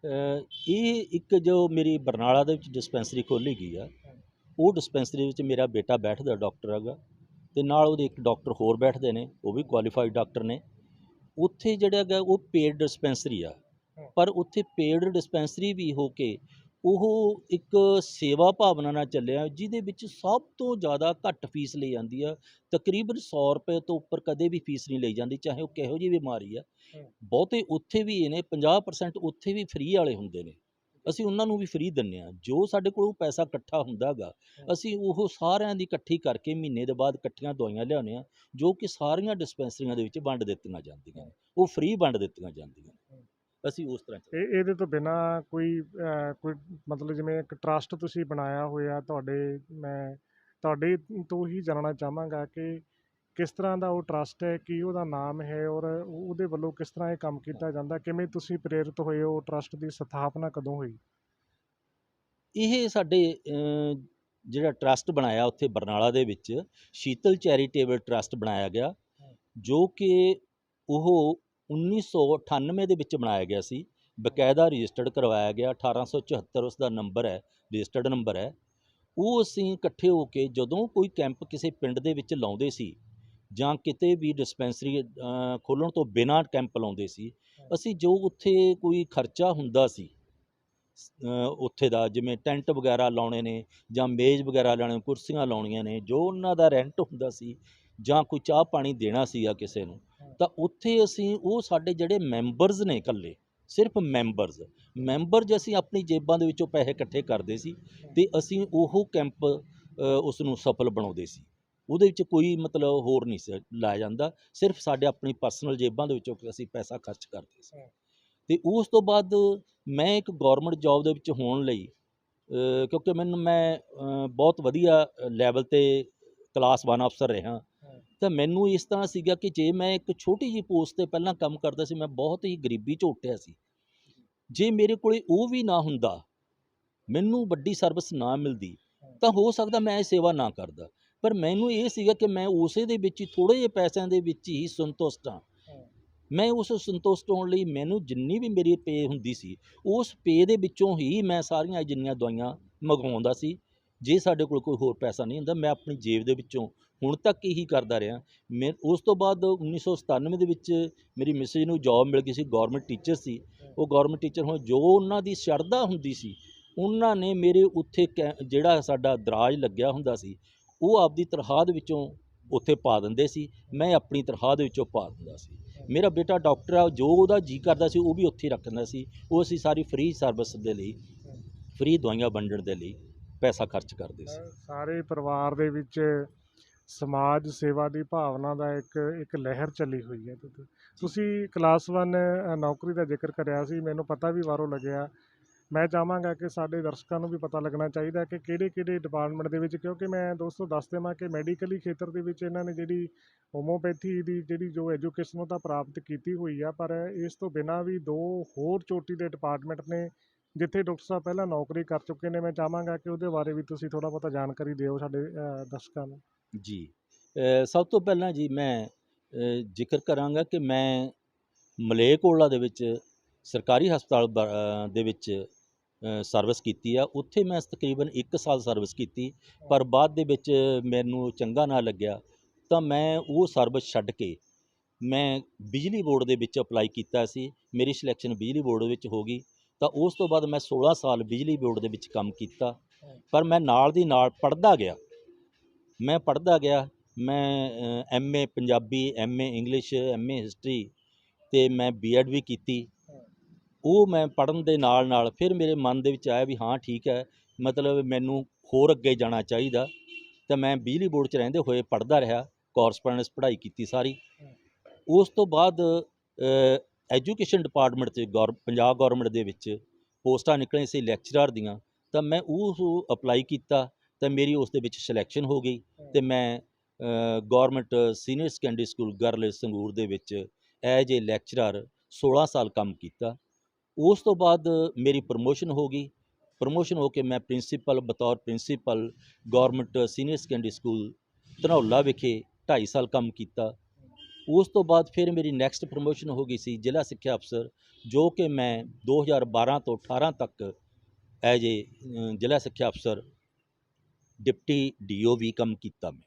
ਇਹ ਇੱਕ ਜੋ ਮੇਰੀ ਬਰਨਾਲਾ ਦੇ ਵਿੱਚ ਡਿਸਪੈਂਸਰੀ ਖੋਲ੍ਹੀ ਗਈ ਆ ਉਹ ਡਿਸਪੈਂਸਰੀ ਵਿੱਚ ਮੇਰਾ ਬੇਟਾ ਬੈਠਦਾ ਡਾਕਟਰ ਹੈਗਾ ਤੇ ਨਾਲ ਉਹਦੇ ਇੱਕ ਡਾਕਟਰ ਹੋਰ ਬੈਠਦੇ ਨੇ ਉਹ ਵੀ ਕੁਆਲੀਫਾਈਡ ਡਾਕਟਰ ਨੇ ਉੱਥੇ ਜਿਹੜਾ ਹੈਗਾ ਉਹ ਪੇਡ ਡਿਸਪੈਂਸਰੀ ਆ। ਪਰ ਉੱਥੇ ਪੇਡ ਡਿਸਪੈਂਸਰੀ ਵੀ ਹੋ ਕੇ ਉਹ ਇੱਕ ਸੇਵਾ ਭਾਵਨਾ ਨਾਲ ਚੱਲਿਆ ਜਿਹਦੇ ਵਿੱਚ ਸਭ ਤੋਂ ਜ਼ਿਆਦਾ ਘੱਟ ਫੀਸ ਲਈ ਜਾਂਦੀ ਆ। ਤਕਰੀਬਨ 100 ਰੁਪਏ ਤੋਂ ਉੱਪਰ ਕਦੇ ਵੀ ਫੀਸ ਨਹੀਂ ਲਈ ਜਾਂਦੀ ਚਾਹੇ ਉਹ ਕਿਹੋ ਜਿਹੀ ਬਿਮਾਰੀ ਆ। ਬਹੁਤੇ ਉੱਥੇ ਵੀ ਇਹ ਨੇ 50% ਉੱਥੇ ਵੀ ਫ੍ਰੀ ਵਾਲੇ ਹੁੰਦੇ ਨੇ। ਅਸੀਂ ਉਹਨਾਂ ਨੂੰ ਵੀ ਫ੍ਰੀ ਦਿੰਨੇ ਆ। ਜੋ ਸਾਡੇ ਕੋਲ ਪੈਸਾ ਇਕੱਠਾ ਹੁੰਦਾ ਗਾ ਹਮ। ਅਸੀਂ ਉਹ ਸਾਰਿਆਂ ਦੀ ਇਕੱਠੀ ਕਰਕੇ ਮਹੀਨੇ ਦੇ ਬਾਅਦ ਇਕੱਠੀਆਂ ਦਵਾਈਆਂ ਲਿਆਉਂਦੇ ਆ ਜੋ ਕਿ ਸਾਰੀਆਂ ਡਿਸਪੈਂਸਰੀਆਂ ਦੇ ਵਿੱਚ ਵੰਡ ਦਿੱਤੀਆਂ ਜਾਂਦੀਆਂ ਨੇ। ਉਹ ਫ੍ਰੀ ਵੰਡ ਦਿੱਤੀਆਂ ਜਾਂਦੀਆਂ ਅਸੀਂ ਉਸ ਤਰ੍ਹਾਂ ਇਹ ਇਹਦੇ ਤੋਂ ਬਿਨਾ ਕੋਈ ਅਹ, ਕੋਈ ਮਤਲਬ ਜਿਵੇਂ ਇੱਕ ਟਰਸਟ ਤੁਸੀਂ ਬਣਾਇਆ ਹੋਇਆ ਤੁਹਾਡੇ ਮੈਂ ਤੁਹਾਡੇ ਤੋਂ ਹੀ ਜਾਣਨਾ ਚਾਹਾਂਗਾ ਕਿ ਕਿਸ ਤਰ੍ਹਾਂ ਦਾ ਉਹ ਟਰਸਟ ਹੈ ਕੀ ਉਹਦਾ ਨਾਮ ਹੈ ਔਰ ਉਹ- ਉਹਦੇ ਵੱਲੋਂ ਕਿਸ ਤਰ੍ਹਾਂ ਇਹ ਕੰਮ ਕੀਤਾ ਜਾਂਦਾ ਕਿਵੇਂ ਤੁਸੀਂ ਪ੍ਰੇਰਿਤ ਹੋਏ ਹੋ ਟਰਸਟ ਦੀ ਸਥਾਪਨਾ ਕਦੋਂ ਹੋਈ? ਇਹ ਸਾਡੇ ਜਿਹੜਾ ਟਰਸਟ ਬਣਾਇਆ ਉੱਥੇ ਬਰਨਾਲਾ ਦੇ ਵਿੱਚ ਸ਼ੀਤਲ ਚੈਰੀਟੇਬਲ ਟਰਸਟ ਬਣਾਇਆ ਗਿਆ ਜੋ ਕਿ ਉਹ 1998 ਦੇ ਵਿੱਚ ਬਣਾਇਆ ਗਿਆ ਸੀ। ਬਕਾਇਦਾ ਰਜਿਸਟਰਡ ਕਰਵਾਇਆ ਗਿਆ। 1874 ਉਸ ਦਾ ਨੰਬਰ ਹੈ, ਰਜਿਸਟਰਡ ਨੰਬਰ ਹੈ। ਉਹ ਅਸੀਂ ਇਕੱਠੇ ਹੋ ਕੇ ਜਦੋਂ ਕੋਈ ਕੈਂਪ ਕਿਸੇ ਪਿੰਡ ਦੇ ਵਿੱਚ ਲਾਉਂਦੇ ਸੀ ਜਾਂ ਕਿਤੇ ਵੀ ਡਿਸਪੈਂਸਰੀ ਖੋਲ੍ਹਣ ਤੋਂ ਬਿਨਾਂ ਕੈਂਪ ਲਾਉਂਦੇ ਸੀ, ਅਸੀਂ ਜੋ ਉੱਥੇ ਕੋਈ ਖਰਚਾ ਹੁੰਦਾ ਸੀ ਉੱਥੇ ਦਾ ਜਿਵੇਂ ਟੈਂਟ ਵਗੈਰਾ ਲਾਉਣੇ ਨੇ ਜਾਂ ਮੇਜ਼ ਵਗੈਰਾ ਲਾਉਣੇ, ਕੁਰਸੀਆਂ ਲਾਉਣੀਆਂ ਨੇ, ਜੋ ਉਹਨਾਂ ਦਾ ਰੈਂਟ ਹੁੰਦਾ ਸੀ ਜਾਂ ਕੋਈ ਚਾਹ ਪਾਣੀ ਦੇਣਾ ਸੀਗਾ ਕਿਸੇ ਨੂੰ ਤਾਂ ਉੱਥੇ ਅਸੀਂ ਉਹ ਸਾਡੇ ਜਿਹੜੇ ਮੈਂਬਰਸ ਨੇ ਇਕੱਲੇ ਸਿਰਫ ਮੈਂਬਰਸ ਮੈਂਬਰ ਜੇ ਅਸੀਂ ਆਪਣੀ ਜੇਬਾਂ ਦੇ ਵਿੱਚੋਂ ਪੈਸੇ ਇਕੱਠੇ ਕਰਦੇ ਸੀ ਤੇ ਅਸੀਂ ਉਹ ਕੈਂਪ ਉਸ ਨੂੰ ਸਫਲ ਬਣਾਉਂਦੇ ਸੀ। ਉਹਦੇ ਵਿੱਚ ਕੋਈ ਮਤਲਬ ਹੋਰ ਨਹੀਂ ਸੀ ਲਾਇਆ ਜਾਂਦਾ ਸਿਰਫ ਸਾਡੇ ਆਪਣੀ ਪਰਸਨਲ ਜੇਬਾਂ ਦੇ ਵਿੱਚੋਂ ਅਸੀਂ ਪੈਸਾ ਖਰਚ ਕਰਦੇ ਸੀ। ਤੇ ਉਸ ਤੋਂ ਬਾਅਦ ਮੈਂ ਇੱਕ ਗਵਰਨਮੈਂਟ ਜੌਬ ਦੇ ਵਿੱਚ ਹੋਣ ਲਈ ਕਿਉਂਕਿ ਮੈਨੂੰ ਮੈਂ ਬਹੁਤ ਵਧੀਆ ਲੈਵਲ ਤੇ ਕਲਾਸ 1 ਅਫਸਰ ਰਿਹਾ। ਤਾਂ ਮੈਨੂੰ ਇਸ ਤਰ੍ਹਾਂ ਸੀਗਾ ਕਿ ਜੇ ਮੈਂ ਇੱਕ ਛੋਟੀ ਜੀ ਪੋਸਟ ਤੇ ਪਹਿਲਾਂ ਕੰਮ ਕਰਦਾ ਸੀ ਮੈਂ ਬਹੁਤ ਹੀ ਗਰੀਬੀ 'ਚ ਉੱਠਿਆ ਸੀ। ਜੇ ਮੇਰੇ ਕੋਲੇ ਉਹ ਵੀ ਨਾ ਹੁੰਦਾ ਮੈਨੂੰ ਵੱਡੀ ਸਰਵਿਸ ਨਾ ਮਿਲਦੀ ਤਾਂ ਹੋ ਸਕਦਾ ਮੈਂ ਇਹ ਸੇਵਾ ਨਾ ਕਰਦਾ। ਪਰ ਮੈਨੂੰ ਇਹ ਸੀਗਾ ਕਿ ਮੈਂ ਉਸੇ ਦੇ ਵਿੱਚ ਹੀ ਥੋੜ੍ਹੇ ਜਿਹੇ ਪੈਸਿਆਂ ਦੇ ਵਿੱਚ ਹੀ ਸੰਤੁਸ਼ਟ ਹਾਂ। ਮੈਂ ਉਸ ਸੰਤੁਸ਼ਟ ਹੋਣ ਲਈ ਮੈਨੂੰ ਜਿੰਨੀ ਵੀ ਮੇਰੀ ਪੇ ਹੁੰਦੀ ਸੀ ਉਸ ਪੇ ਦੇ ਵਿੱਚੋਂ ਹੀ ਮੈਂ ਸਾਰੀਆਂ ਜਿੰਨੀਆਂ ਦਵਾਈਆਂ ਮੰਗਵਾਉਂਦਾ ਸੀ ਜੇ ਸਾਡੇ ਕੋਲ ਕੋਈ ਹੋਰ ਪੈਸਾ ਨਹੀਂ ਹੁੰਦਾ, ਮੈਂ ਆਪਣੀ ਜੇਬ ਦੇ ਵਿੱਚੋਂ ਹੁਣ ਤੱਕ ਇਹੀ ਕਰਦਾ ਰਿਹਾ। ਮੈਂ ਉਸ ਤੋਂ ਬਾਅਦ 1997 ਦੇ ਵਿੱਚ ਮੇਰੀ ਮਿਸਿਸ ਨੂੰ ਜੌਬ ਮਿਲ ਗਈ ਸੀ ਗਵਰਨਮੈਂਟ ਟੀਚਰ ਸੀ। ਉਹ ਗਵਰਨਮੈਂਟ ਟੀਚਰ ਹੁਣ, ਜੋ ਉਹਨਾਂ ਦੀ ਸ਼ਰਧਾ ਹੁੰਦੀ ਸੀ, ਉਹਨਾਂ ਨੇ ਮੇਰੇ ਉੱਥੇ ਕੈ- ਜਿਹੜਾ ਸਾਡਾ ਦਰਾਜ ਲੱਗਿਆ ਹੁੰਦਾ ਸੀ, ਉਹ ਆਪਦੀ ਤਨਖਾਹ ਦੇ ਵਿੱਚੋਂ ਉੱਥੇ ਪਾ ਦਿੰਦੇ ਸੀ। ਮੈਂ ਆਪਣੀ ਤਨਖਾਹ ਦੇ ਵਿੱਚੋਂ ਪਾ ਦਿੰਦਾ ਸੀ। ਮੇਰਾ ਬੇਟਾ ਡਾਕਟਰ ਆ, ਜੋ ਉਹਦਾ ਜੀ ਕਰਦਾ ਸੀ, ਉਹ ਵੀ ਉੱਥੇ ਹੀ ਰੱਖਦਾ ਸੀ। ਉਹ ਅਸੀਂ ਸਾਰੀ ਫ੍ਰੀ ਸਰਵਿਸ ਦੇ ਲਈ ਫ੍ਰੀ ਦਵਾਈਆਂ ਵੰਡਣ ਦੇ ਲਈ ਪੈਸਾ ਖਰਚ ਕਰਦੇ ਸੀ। ਸਾਰੇ ਪਰਿਵਾਰ ਦੇ ਵਿੱਚ ਸਮਾਜ ਸੇਵਾ ਦੀ ਭਾਵਨਾ ਦਾ ਇੱਕ ਇੱਕ ਲਹਿਰ ਚੱਲੀ ਹੋਈ ਹੈ। ਤੁਸੀਂ ਕਲਾਸ 1 ਨੌਕਰੀ ਦਾ ਜ਼ਿਕਰ ਕਰਿਆ ਸੀ, ਮੈਨੂੰ ਪਤਾ ਵੀ ਵਾਰੋ ਲੱਗਿਆ। ਮੈਂ ਚਾਹਾਂਗਾ ਕਿ ਸਾਡੇ ਦਰਸ਼ਕਾਂ ਨੂੰ ਵੀ ਪਤਾ ਲੱਗਣਾ ਚਾਹੀਦਾ ਕਿ ਕਿਹੜੇ ਕਿਹੜੇ ਡਿਪਾਰਟਮੈਂਟ ਦੇ ਵਿੱਚ, ਕਿਉਂਕਿ ਮੈਂ ਦੋਸਤੋ ਦੱਸ ਦੇਵਾਂ ਕਿ ਮੈਡੀਕਲੀ ਖੇਤਰ ਦੇ ਵਿੱਚ ਇਹਨਾਂ ਨੇ ਜਿਹੜੀ ਹੋਮੋਪੈਥੀ ਦੀ ਜਿਹੜੀ ਜੋ ਐਜੂਕੇਸ਼ਨ ਉਹ ਤਾਂ ਪ੍ਰਾਪਤ ਕੀਤੀ ਹੋਈ ਆ, ਪਰ ਇਸ ਤੋਂ ਬਿਨਾਂ ਵੀ ਦੋ ਹੋਰ ਚੋਟੀ ਦੇ ਡਿਪਾਰਟਮੈਂਟ ਨੇ ਜਿੱਥੇ ਡਾਕਟਰ ਸਾਹਿਬ ਪਹਿਲਾਂ ਨੌਕਰੀ ਕਰ ਚੁੱਕੇ ਨੇ ਮੈਂ ਚਾਹਾਂਗਾ ਕਿ ਉਹਦੇ ਬਾਰੇ ਵੀ ਤੁਸੀਂ ਥੋੜਾ ਬਹੁਤਾ ਜਾਣਕਾਰੀ ਦਿਓ ਸਾਡੇ ਅ, ਦਰਸ਼ਕਾਂ ਨੂੰ। ਜੀ ਅ, ਸਭ ਤੋਂ ਪਹਿਲਾਂ ਜੀ ਮੈਂ ਅ, ਜ਼ਿਕਰ ਕਰਾਂਗਾ ਕਿ ਮੈਂ ਮਲੇਕੋਲਾ ਦੇ ਵਿੱਚ ਸਰਕਾਰੀ ਹਸਪਤਾਲ ਬ- ਅ, ਦੇ ਵਿੱਚ ਅ, ਸਰਵਿਸ ਕੀਤੀ ਆ। ਉੱਥੇ ਮੈਂ ਤਕਰੀਬਨ 1 ਸਾਲ ਸਰਵਿਸ ਕੀਤੀ ਪਰ ਬਾਅਦ ਦੇ ਵਿੱਚ ਮੈਨੂੰ ਚੰਗਾ ਨਾ ਲੱਗਿਆ। ਤਾਂ ਮੈਂ ਉਹ ਸਰਵਿਸ ਛੱਡ ਕੇ ਮੈਂ ਬਿਜਲੀ ਬੋਰਡ ਦੇ ਵਿੱਚ ਅਪਲਾਈ ਕੀਤਾ ਸੀ। ਮੇਰੀ ਸਿਲੈਕਸ਼ਨ ਬਿਜਲੀ ਬੋਰਡ ਵਿੱਚ ਹੋ ਗਈ। ਤਾਂ ਉਸ ਤੋਂ ਬਾਅਦ ਮੈਂ 16 ਸਾਲ ਬਿਜਲੀ ਬੋਰਡ ਦੇ ਵਿੱਚ ਕੰਮ ਕੀਤਾ। ਪਰ ਮੈਂ ਨਾਲ ਦੀ ਨਾਲ ਪੜ੍ਹਦਾ ਗਿਆ। ਮੈਂ ਪੜ੍ਹਦਾ ਗਿਆ। ਮੈਂ M A Punjabi M A English M A history ਤੇ ਮੈਂ ਬੀਐਡ ਵੀ ਕੀਤੀ। ਉਹ ਮੈਂ ਪੜ੍ਹਨ ਦੇ ਨਾਲ ਨਾਲ ਫਿਰ ਮੇਰੇ ਮਨ ਦੇ ਵਿੱਚ ਆਇਆ ਵੀ ਹਾਂ ਠੀਕ ਹੈ। ਮਤਲਬ ਮੈਨੂੰ ਹੋਰ ਅੱਗੇ ਜਾਣਾ ਚਾਹੀਦਾ। ਤਾਂ ਮੈਂ ਬਿਜਲੀ ਬੋਰਡ 'ਚ ਰਹਿੰਦੇ ਹੋਏ ਪੜ੍ਹਦਾ ਰਿਹਾ। ਕੋਰਸਪੋਂਡੈਂਸ ਪੜ੍ਹਾਈ ਕੀਤੀ ਸਾਰੀ। ਉਸ ਤੋਂ ਬਾਅਦ ਐਜੂਕੇਸ਼ਨ ਡਿਪਾਰਟਮੈਂਟ 'ਚ ਪੰਜਾਬ ਗਵਰਨਮੈਂਟ ਦੇ ਵਿੱਚ ਪੋਸਟਾਂ ਨਿਕਲੀਆਂ ਸੀ ਲੈਕਚਰਰ ਦੀਆਂ ਤਾਂ ਮੈਂ ਉਹ ਅਪਲਾਈ ਕੀਤਾ ਤਾਂ ਮੇਰੀ ਉਸ ਦੇ ਵਿੱਚ ਸਿਲੈਕਸ਼ਨ ਹੋ ਗਈ ਤੇ ਮੈਂ government senior secondary school girl Sangrur ਦੇ ਵਿੱਚ ਐਜ ਏ ਲੈਕਚਰਰ 16 ਸਾਲ ਕੰਮ ਕੀਤਾ। ਉਸ ਤੋਂ ਬਾਅਦ ਮੇਰੀ ਪ੍ਰਮੋਸ਼ਨ ਹੋ ਗਈ। ਪ੍ਰਮੋਸ਼ਨ ਹੋ ਕੇ ਮੈਂ ਪ੍ਰਿੰਸੀਪਲ ਬਤੌਰ principal government senior secondary school Dhanaula ਵਿਖੇ 2.5 ਸਾਲ ਕੰਮ ਕੀਤਾ। ਉਸ ਤੋਂ ਬਾਅਦ ਫਿਰ ਮੇਰੀ ਨੈਕਸਟ ਪ੍ਰਮੋਸ਼ਨ ਹੋ ਗਈ ਸੀ ਜ਼ਿਲ੍ਹਾ ਸਿੱਖਿਆ ਅਫਸਰ, ਜੋ ਕਿ ਮੈਂ 2012 ਤੋਂ 18 ਤੱਕ ਐਜ ਏ ਜ਼ਿਲ੍ਹਾ ਸਿੱਖਿਆ ਅਫਸਰ, ਡਿਪਟੀ ਡੀਓ ਵੀ ਕੰਮ ਕੀਤਾ ਮੈਂ।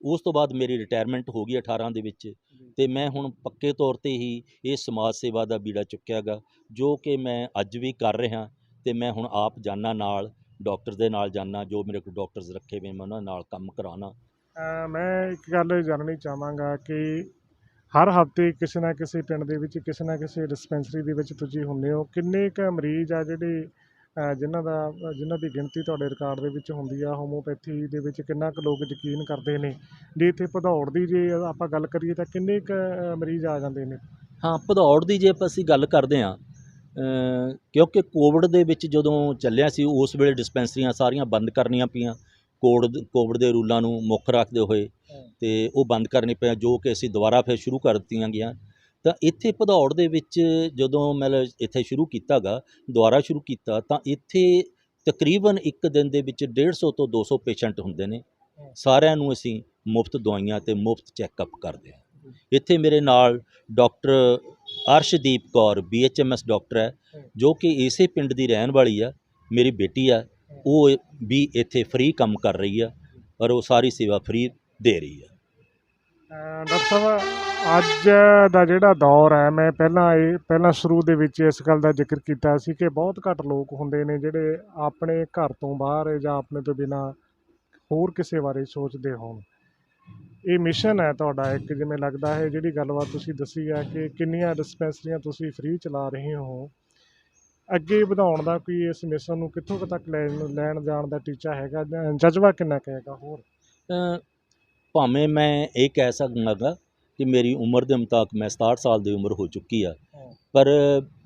ਉਸ ਤੋਂ ਬਾਅਦ ਮੇਰੀ ਰਿਟਾਇਰਮੈਂਟ ਹੋ ਗਈ 18 ਦੇ ਵਿੱਚ ਤੇ ਮੈਂ ਹੁਣ ਪੱਕੇ ਤੌਰ ਤੇ ਹੀ ਇਹ ਸਮਾਜ ਸੇਵਾ ਦਾ ਬੀੜਾ ਚੁੱਕਿਆਗਾ, ਜੋ ਕਿ ਮੈਂ ਅੱਜ ਵੀ ਕਰ ਰਿਹਾ ਤੇ ਮੈਂ ਹੁਣ ਆਪ ਜਾਣਾ ਨਾਲ, ਡਾਕਟਰ ਦੇ ਨਾਲ ਜਾਣਾ ਜੋ ਮੇਰੇ ਕੋਲ ਡਾਕਟਰਸ ਰੱਖੇ ਹੋਏ ਮੈਂ ਉਹਨਾਂ ਨਾਲ ਕੰਮ ਕਰਾਉਣਾ ਮੈਂ ਇੱਕ ਗੱਲ ਜਾਣਨੀ ਚਾਹਾਂਗਾ ਕਿ ਹਰ ਹਫ਼ਤੇ ਕਿਸੇ ਨਾ ਕਿਸੇ ਪਿੰਡ ਦੇ ਵਿੱਚ ਕਿਸੇ ਨਾ ਕਿਸੇ ਡਿਸਪੈਂਸਰੀ ਦੇ ਵਿੱਚ ਤੁਸੀਂ ਹੁੰਦੇ ਹੋ। ਕਿੰਨੇ ਕੁ ਮਰੀਜ਼ ਆ ਜਿਹੜੇ ਜਿਨ੍ਹਾਂ ਦਾ ਅ, ਜਿਨ੍ਹਾਂ ਦੀ ਗਿਣਤੀ ਤੁਹਾਡੇ ਰਿਕਾਰਡ ਦੇ ਵਿੱਚ ਹੁੰਦੀ ਆ ਹੋਮੋਪੈਥੀ ਦੇ ਵਿੱਚ ਕਿੰਨਾ ਕੁ ਲੋਕ ਯਕੀਨ ਕਰਦੇ ਨੇ? ਜੇ ਇੱਥੇ ਭਦੌੜ ਦੀ ਜੇ ਆਪਾਂ ਗੱਲ ਕਰੀਏ ਤਾਂ ਕਿੰਨੇ ਕੁ ਮਰੀਜ਼ ਆ ਜਾਂਦੇ ਨੇ? ਹਾਂ ਭਦੌੜ ਦੀ ਜੇ ਆਪਾਂ ਅਸੀਂ ਗੱਲ ਕਰਦੇ ਹਾਂ ਕਿਉਂਕਿ ਕੋਵਿਡ ਦੇ ਵਿੱਚ ਜਦੋਂ ਚੱਲਿਆ ਸੀ ਉਸ ਵੇਲੇ ਡਿਸਪੈਂਸਰੀਆਂ ਸਾਰੀਆਂ ਬੰਦ ਕਰਨੀਆਂ ਪਈਆਂ। ਕੋਵਿਡ ਕੋਵਿਡ ਦੇ ਰੂਲਾਂ ਨੂੰ ਮੁੱਖ ਰੱਖਦੇ ਹੋਏ ਤੇ ਉਹ ਬੰਦ ਕਰਨੀ ਪਿਆ ਜੋ ਕਿ ਅਸੀਂ ਦੁਬਾਰਾ ਫਿਰ ਸ਼ੁਰੂ ਕਰ ਦਿੱਤੀਆਂ ਗਿਆ ਤਾਂ ਇੱਥੇ ਭਦੌੜ ਦੇ ਵਿੱਚ ਜਦੋਂ ਮਤਲਬ ਇੱਥੇ ਸ਼ੁਰੂ ਕੀਤਾਗਾ ਦੁਬਾਰਾ ਸ਼ੁਰੂ ਕੀਤਾ ਤਾਂ ਇੱਥੇ ਤਕਰੀਬਨ ਇੱਕ ਦਿਨ ਦੇ ਵਿੱਚ 150 ਤੋਂ 200 ਪੇਸ਼ੈਂਟ ਹੁੰਦੇ ਨੇ। ਸਾਰਿਆਂ ਨੂੰ ਅਸੀਂ ਮੁਫਤ ਦਵਾਈਆਂ ਤੇ ਮੁਫਤ ਚੈੱਕਅਪ ਕਰਦੇ ਹਾਂ। ਇੱਥੇ ਮੇਰੇ ਨਾਲ doctor Arshdeep Kaur BHMS doctor ਹੈ। ਜੋ ਕਿ ਇਸੇ ਪਿੰਡ ਦੀ ਰਹਿਣ ਵਾਲੀ ਆ ਮੇਰੀ ਬੇਟੀ ਆ। ਉਹ ਵੀ ਇੱਥੇ ਫ੍ਰੀ ਕੰਮ ਕਰ ਰਹੀ ਆ ਔਰ ਉਹ ਸਾਰੀ ਸੇਵਾ ਫ੍ਰੀ ਦੇ ਰਹੀ ਆ। ਅ, ਡਾਕਟਰ ਸਾਹਿਬ ਅੱਜ ਦਾ ਜਿਹੜਾ ਦੌਰ ਹੈ ਮੈਂ ਪਹਿਲਾਂ ਇਹ ਪਹਿਲਾਂ ਸ਼ੁਰੂ ਦੇ ਵਿੱਚ ਇਸ ਗੱਲ ਦਾ ਜ਼ਿਕਰ ਕੀਤਾ ਸੀ ਕਿ ਬਹੁਤ ਘੱਟ ਲੋਕ ਹੁੰਦੇ ਨੇ ਜਿਹੜੇ ਆਪਣੇ ਘਰ ਤੋਂ ਬਾਹਰ ਜਾਂ ਆਪਣੇ ਤੋਂ ਬਿਨਾ ਹੋਰ ਕਿਸੇ ਬਾਰੇ ਸੋਚਦੇ ਹੋਣ। ਇਹ ਮਿਸ਼ਨ ਹੈ ਤੁਹਾਡਾ ਇੱਕ ਜਿਵੇਂ ਲੱਗਦਾ ਹੈ ਜਿਹੜੀ ਗੱਲਬਾਤ ਤੁਸੀਂ ਦੱਸੀ ਹੈ ਕਿ ਕਿੰਨੀਆਂ ਡਿਸਪੈਂਸਰੀਆਂ ਤੁਸੀਂ ਫ੍ਰੀ ਚਲਾ ਰਹੇ ਹੋ। ਅੱਗੇ ਵਧਾਉਣ ਦਾ ਕੋਈ ਇਸ ਮਿਸ਼ਨ ਨੂੰ ਕਿੱਥੋਂ ਕੁ ਤੱਕ ਲੈਣ ਲੈਣ ਜਾਣ ਦਾ ਟੀਚਾ ਹੈਗਾ? ਜਾਂ ਜਜ਼ਬਾ ਕਿੰਨਾ ਕੁ ਹੈਗਾ ਹੋਰ? ਭਾਵੇਂ ਮੈਂ ਇਹ ਕਹਿ ਸਕਦਾਗਾ ਕਿ ਮੇਰੀ ਉਮਰ ਦੇ ਮੁਤਾਬਕ ਮੈਂ 67 ਸਾਲ ਦੀ ਉਮਰ ਹੋ ਚੁੱਕੀ ਆ। ਪਰ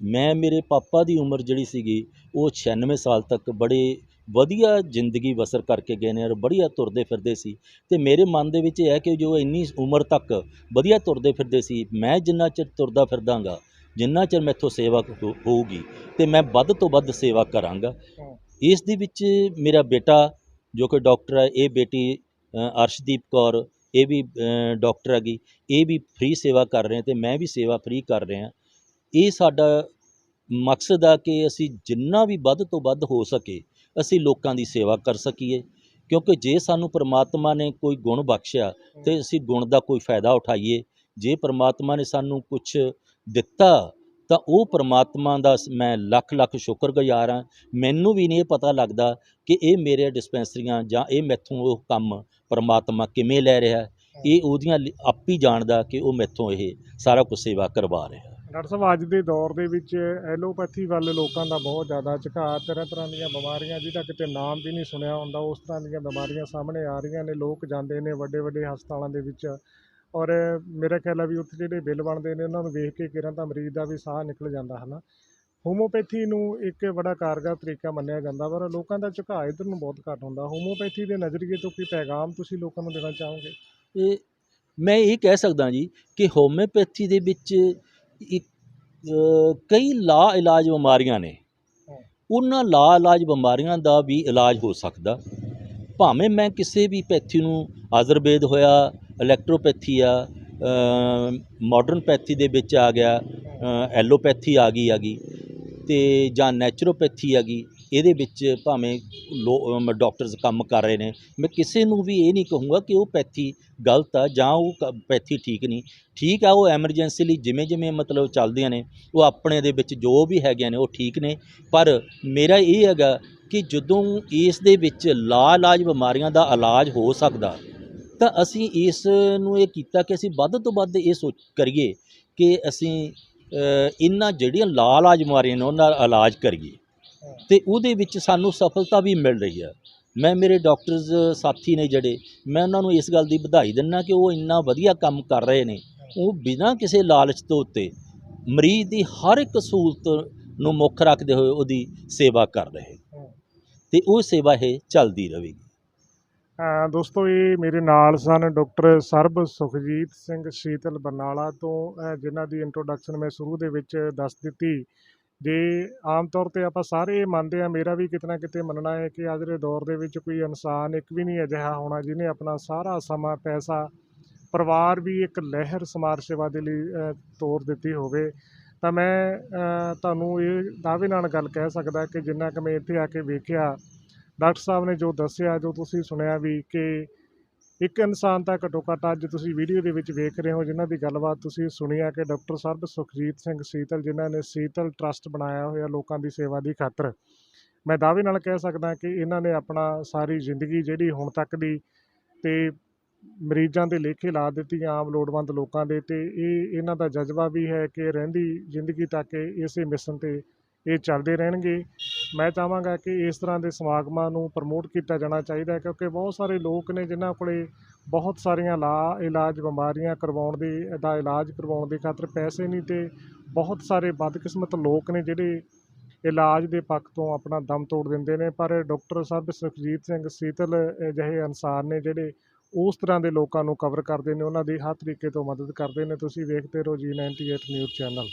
ਮੈਂ ਮੇਰੇ ਪਾਪਾ ਦੀ ਉਮਰ ਜਿਹੜੀ ਸੀਗੀ ਉਹ 96 ਸਾਲ ਤੱਕ ਬੜੇ ਵਧੀਆ ਜ਼ਿੰਦਗੀ ਬਸਰ ਕਰਕੇ ਗਏ ਨੇ ਔਰ ਬੜੀਆ ਤੁਰਦੇ ਫਿਰਦੇ ਸੀ। ਤੇ ਮੇਰੇ ਮਨ ਦੇ ਵਿੱਚ ਇਹ ਹੈ ਕਿ ਜੋ ਇੰਨੀ ਉਮਰ ਤੱਕ ਵਧੀਆ ਤੁਰਦੇ ਫਿਰਦੇ ਸੀ ਮੈਂ ਜਿੰਨਾ ਚਿਰ ਤੁਰਦਾ ਫਿਰਦਾਗਾ ਜਿੰਨਾ ਚਿਰ ਮੈਥੋਂ ਸੇਵਾ ਹੋਊਗੀ ਤੇ ਮੈਂ ਵੱਧ ਤੋਂ ਵੱਧ ਸੇਵਾ ਕਰਾਂਗਾ। ਇਸ ਦੇ ਵਿੱਚ ਮੇਰਾ ਬੇਟਾ ਜੋ ਕਿ ਡਾਕਟਰ ਹੈ ਇਹ ਬੇਟੀ ਅਰਸ਼ਦੀਪ ਕੌਰ ਇਹ ਵੀ ਡਾਕਟਰ ਹੈਗੀ ਇਹ ਵੀ ਫ੍ਰੀ ਸੇਵਾ ਕਰ ਰਹੇ ਤੇ ਮੈਂ ਵੀ ਸੇਵਾ ਫ੍ਰੀ ਕਰ ਰਿਹਾ। ਇਹ ਸਾਡਾ ਮਕਸਦ ਆ ਕਿ ਅਸੀਂ ਜਿੰਨਾ ਵੀ ਵੱਧ ਤੋਂ ਵੱਧ ਹੋ ਸਕੇ ਅਸੀਂ ਲੋਕਾਂ ਦੀ ਸੇਵਾ ਕਰ ਸਕੀਏ। ਕਿਉਂਕਿ ਜੇ ਸਾਨੂੰ ਪ੍ਰਮਾਤਮਾ ਨੇ ਕੋਈ ਗੁਣ ਬਖਸ਼ਿਆ ਤੇ ਅਸੀਂ ਗੁਣ ਦਾ ਕੋਈ ਫਾਇਦਾ ਉਠਾਈਏ। ਜੇ ਪ੍ਰਮਾਤਮਾ ਨੇ ਸਾਨੂੰ ਕੁਝ ਦਿੱਤਾ ਤਾਂ ਉਹ ਪ੍ਰਮਾਤਮਾ ਦਾ ਮੈਂ ਲੱਖ ਲੱਖ ਸ਼ੁਕਰਗੁਜ਼ਾਰ ਹਾਂ। ਮੈਨੂੰ ਵੀ ਨਹੀਂ ਇਹ ਪਤਾ ਲੱਗਦਾ ਕਿ ਇਹ ਮੇਰੇ ਡਿਸਪੈਂਸਰੀਆਂ ਜਾਂ ਇਹ ਮੈਥੋਂ ਉਹ ਕੰਮ ਪ੍ਰਮਾਤਮਾ ਕਿਵੇਂ ਲੈ ਰਿਹਾ। ਇਹ ਉਹਦੀਆਂ ਲਿ- ਆਪ ਹੀ ਜਾਣਦਾ ਕਿ ਉਹ ਮੈਥੋਂ ਇਹ ਸਾਰਾ ਕੁਝ ਸੇਵਾ ਕਰਵਾ ਰਿਹਾ ਡਾਕਟਰ ਸਾਹਿਬ ਅੱਜ ਦੇ ਦੌਰ ਦੇ ਵਿੱਚ ਐਲੋਪੈਥੀ ਵੱਲ ਲੋਕਾਂ ਦਾ ਬਹੁਤ ਜ਼ਿਆਦਾ ਝੁਕਾਅ ਤਰ੍ਹਾਂ ਤਰ੍ਹਾਂ ਦੀਆਂ ਬਿਮਾਰੀਆਂ ਜਿਹਦਾ ਕਿਤੇ ਨਾਮ ਵੀ ਨਹੀਂ ਸੁਣਿਆ ਹੁੰਦਾ ਉਸ ਤਰ੍ਹਾਂ ਦੀਆਂ ਬਿਮਾਰੀਆਂ ਸਾਹਮਣੇ ਆ ਰਹੀਆਂ ਨੇ। ਲੋਕ ਜਾਂਦੇ ਨੇ ਵੱਡੇ ਵੱਡੇ ਹਸਪਤਾਲਾਂ ਦੇ ਵਿੱਚ। ਔਰ ਮੇਰਾ ਖਿਆਲ ਹੈ ਵੀ ਉੱਥੇ ਜਿਹੜੇ ਬਿੱਲ ਬਣਦੇ ਨੇ ਉਹਨਾਂ ਨੂੰ ਵੇਖ ਕੇ ਕਿਰਾਂ ਤਾਂ ਮਰੀਜ਼ ਦਾ ਵੀ ਸਾਹ ਨਿਕਲ ਜਾਂਦਾ ਹੈ ਨਾ ਹੋਮੋਪੈਥੀ ਨੂੰ ਇੱਕ ਬੜਾ ਕਾਰਗਰ ਤਰੀਕਾ ਮੰਨਿਆ ਜਾਂਦਾ ਪਰ ਲੋਕਾਂ ਦਾ ਝੁਕਾਅ ਇਧਰ ਨੂੰ ਬਹੁਤ ਘੱਟ ਹੁੰਦਾ। ਹੋਮੋਪੈਥੀ ਦੇ ਨਜ਼ਰੀਏ ਤੋਂ ਕੀ ਪੈਗਾਮ ਤੁਸੀਂ ਲੋਕਾਂ ਨੂੰ ਦੇਣਾ ਚਾਹੋਗੇ? ਇਹ ਮੈਂ ਇਹ ਕਹਿ ਸਕਦਾ ਜੀ ਕਿ ਹੋਮਿਓਪੈਥੀ ਦੇ ਵਿੱਚ ਇੱਕ ਕਈ ਲਾ ਇਲਾਜ ਬਿਮਾਰੀਆਂ ਨੇ। ਉਹਨਾਂ ਲਾ ਇਲਾਜ ਬਿਮਾਰੀਆਂ ਦਾ ਵੀ ਇਲਾਜ ਹੋ ਸਕਦਾ। ਭਾਵੇਂ ਮੈਂ ਕਿਸੇ ਵੀ ਪੈਥੀ ਨੂੰ ਆਯੁਰਵੇਦ ਹੋਇਆ ਇਲੈਕਟ੍ਰੋਪੈਥੀ ਆ ਮਾਡਰਨ ਪੈਥੀ ਦੇ ਵਿੱਚ ਆ ਗਿਆ ਐਲੋਪੈਥੀ ਆ ਗਈ ਆ ਗਈ ਤੇ ਜਾਂ ਨੈਚੁਰੋਪੈਥੀ ਆ ਗਈ ਇਹਦੇ ਵਿੱਚ ਭਾਵੇਂ ਲੋ ਅਮ ਡਾਕਟਰਸ ਕੰਮ ਕਰ ਰਹੇ ਨੇ। ਮੈਂ ਕਿਸੇ ਨੂੰ ਵੀ ਇਹ ਨਹੀਂ ਕਹੂੰਗਾ ਕਿ ਉਹ ਪੈਥੀ ਗਲਤ ਆ ਜਾਂ ਉਹ ਕ- ਪੈਥੀ ਠੀਕ ਨਹੀਂ। ਠੀਕ ਆ ਉਹ ਐਮਰਜੈਂਸੀ ਲਈ ਜਿਵੇਂ ਜਿਵੇਂ ਮਤਲਬ ਚੱਲਦੀਆਂ ਨੇ, ਉਹ ਆਪਣੇ ਦੇ ਵਿੱਚ ਜੋ ਵੀ ਹੈਗੇ ਨੇ ਉਹ ਠੀਕ ਨੇ। ਪਰ ਮੇਰਾ ਇਹ ਹੈਗਾ ਕਿ ਜਦੋਂ ਇਸ ਦੇ ਵਿੱਚ ਲਾ ਇਲਾਜ ਬਿਮਾਰੀਆਂ ਦਾ ਇਲਾਜ ਹੋ ਸਕਦਾ ਤਾਂ ਅਸੀਂ ਇਸ ਨੂੰ ਇਹ ਕੀਤਾ ਕਿ ਅਸੀਂ ਵੱਧ ਤੋਂ ਵੱਧ ਇਹ ਸੋਚ ਕਰੀਏ ਕਿ ਅਸੀਂ ਇਹਨਾਂ ਜਿਹੜੀਆਂ ਲਾ ਬਿਮਾਰੀਆਂ ਨੇ ਉਹਨਾਂ ਦਾ ਇਲਾਜ ਕਰੀਏ। ਤੇ ਉਹਦੇ ਵਿੱਚ ਸਾਨੂੰ ਸਫਲਤਾ ਵੀ ਮਿਲ ਰਹੀ ਹੈ ਮੈਂ, ਮੇਰੇ ਡਾਕਟਰਸ ਸਾਥੀ ਨੇ ਜਿਹੜੇ, ਮੈਂ ਉਹਨਾਂ ਨੂੰ ਇਸ ਗੱਲ ਦੀ ਵਧਾਈ ਦਿੰਦਾ ਕਿ ਉਹ ਇੰਨਾ ਵਧੀਆ ਕੰਮ ਕਰ ਰਹੇ ਨੇ। ਉਹ ਬਿਨਾਂ ਕਿਸੇ ਲਾਲਚ ਤੋਂ ਉੱਤੇ ਮਰੀਜ਼ ਦੀ ਹਰ ਇੱਕ ਸਹੂਲਤ ਨੂੰ ਮੁੱਖ ਰੱਖਦੇ ਹੋਏ ਉਹਦੀ ਸੇਵਾ ਕਰ ਰਹੇ ਤੇ ਉਹ ਸੇਵਾ ਇਹ ਚੱਲਦੀ ਰਹੇਗੀ। ਦੋਸਤੋ, ਇਹ ਮੇਰੇ ਨਾਲ ਸਨ ਡਾਕਟਰ ਸਰਬ ਸੁਖਜੀਤ ਸਿੰਘ ਸ਼ੀਤਲ ਬਰਨਾਲਾ ਤੋਂ ਜਿਨ੍ਹਾਂ ਦੀ ਇੰਟਰੋਡਕਸ਼ਨ ਮੈਂ ਸ਼ੁਰੂ ਦੇ ਵਿੱਚ ਦੱਸ ਦਿੱਤੀ। ਜੇ ਆਮ ਤੌਰ ਤੇ ਆਪਾਂ ਸਾਰੇ ਇਹ ਮੰਨਦੇ ਆ ਮੇਰਾ ਵੀ ਕਿਤੇ ਨਾ ਕਿਤੇ ਮੰਨਣਾ ਹੈ ਕਿ ਅੱਜ ਦੇ ਦੌਰ ਦੇ ਵਿੱਚ ਕੋਈ ਇਨਸਾਨ ਇੱਕ ਵੀ ਨਹੀਂ ਅਜਿਹਾ ਹੋਣਾ ਜਿਹਨੇ ਆਪਣਾ ਸਾਰਾ ਸਮਾਂ, ਪੈਸਾ, ਪਰਿਵਾਰ ਵੀ ਇੱਕ ਲਹਿਰ ਸਮਾਜ ਸੇਵਾ ਦੇ ਲਈ ਤੋਰ ਦਿੱਤੀ ਹੋਵੇ, ਤਾਂ ਮੈਂ ਤੁਹਾਨੂੰ ਇਹ ਦਾਅਵੇ ਨਾਲ ਗੱਲ ਕਹਿ ਸਕਦਾ ਕਿ ਜਿੰਨਾ ਕੁ ਮੈਂ ਇੱਥੇ ਆ ਕੇ ਵੇਖਿਆ ਡਾਕਟਰ ਸਾਹਿਬ ਨੇ ਜੋ ਦੱਸਿਆ, ਜੋ ਤੁਸੀਂ ਸੁਣਿਆ ਵੀ ਕਿ ਇੱਕ ਇਨਸਾਨ ਤਾਂ ਘੱਟੋ ਘੱਟ ਅੱਜ ਤੁਸੀਂ ਵੀਡੀਓ ਦੇ ਵਿੱਚ ਵੇਖ ਰਹੇ ਹੋ, ਜਿਨ੍ਹਾਂ ਦੀ ਗੱਲਬਾਤ ਤੁਸੀਂ ਸੁਣੀ ਆ ਕਿ ਡਾਕਟਰ ਸਰਬ ਸੁਖਜੀਤ ਸਿੰਘ ਸੀਤਲ, ਜਿਨ੍ਹਾਂ ਨੇ ਸੀਤਲ ਟਰਸਟ ਬਣਾਇਆ ਹੋਇਆ ਲੋਕਾਂ ਦੀ ਸੇਵਾ ਦੀ ਖਾਤਰ। ਮੈਂ ਦਾਅਵੇ ਨਾਲ ਕਹਿ ਸਕਦਾ ਕਿ ਇਹਨਾਂ ਨੇ ਆਪਣਾ ਸਾਰੀ ਜ਼ਿੰਦਗੀ ਜਿਹੜੀ ਹੁਣ ਤੱਕ ਦੀ ਤੇ ਮਰੀਜ਼ਾਂ ਦੇ ਲੇਖੇ ਲਾ ਦਿੱਤੀ ਆਮ ਲੋੜਵੰਦ ਲੋਕਾਂ ਦੇ ਤੇ ਇਹ ਇਹਨਾਂ ਦਾ ਜਜ਼ਬਾ ਵੀ ਹੈ ਕਿ ਰਹਿੰਦੀ ਜ਼ਿੰਦਗੀ ਤੱਕ ਇਹ ਇਸੇ ਮਿਸ਼ਨ ਤੇ ਇਹ ਚੱਲਦੇ ਰਹਿਣਗੇ। ਮੈਂ ਚਾਹਾਂਗਾ ਕਿ ਇਸ ਤਰ੍ਹਾਂ ਦੇ ਸਮਾਗਮਾਂ ਨੂੰ ਪ੍ਰਮੋਟ ਕੀਤਾ ਜਾਣਾ ਚਾਹੀਦਾ ਹੈ, ਕਿਉਂਕਿ ਬਹੁਤ ਸਾਰੇ ਲੋਕ ਨੇ ਜਿਨ੍ਹਾਂ ਕੋਲੇ ਬਹੁਤ ਸਾਰੀਆਂ ਲਾ, ਇਲਾਜ ਬਿਮਾਰੀਆਂ ਕਰਵਾਉਣ ਦੀ, ਦਾ ਇਲਾਜ ਕਰਵਾਉਣ ਦੀ ਖਾਤਰ ਪੈਸੇ ਨਹੀਂ ਤੇ ਬਹੁਤ ਸਾਰੇ ਬਦਕਿਸਮਤ ਲੋਕ ਨੇ ਜਿਹੜੇ ਇਲਾਜ ਦੇ ਪੱਖ ਤੋਂ ਆਪਣਾ ਦਮ ਤੋੜ ਦਿੰਦੇ ਨੇ। ਪਰ ਡਾਕਟਰ ਸਾਹਿਬ ਸੁਖਜੀਤ ਸਿੰਘ ਸੀਤਲ ਅਜਿਹੇ ਇਨਸਾਨ ਨੇ ਜਿਹੜੇ ਉਸ ਤਰ੍ਹਾਂ ਦੇ ਲੋਕਾਂ ਨੂੰ ਕਵਰ ਕਰਦੇ ਨੇ, ਉਹਨਾਂ ਦੀ ਹਰ ਤਰੀਕੇ ਤੋਂ ਮਦਦ ਕਰਦੇ ਨੇ। ਤੁਸੀਂ ਵੇਖਦੇ ਰਹੋ ਜੀ 98 ਨਿਊਜ਼ ਚੈਨਲ।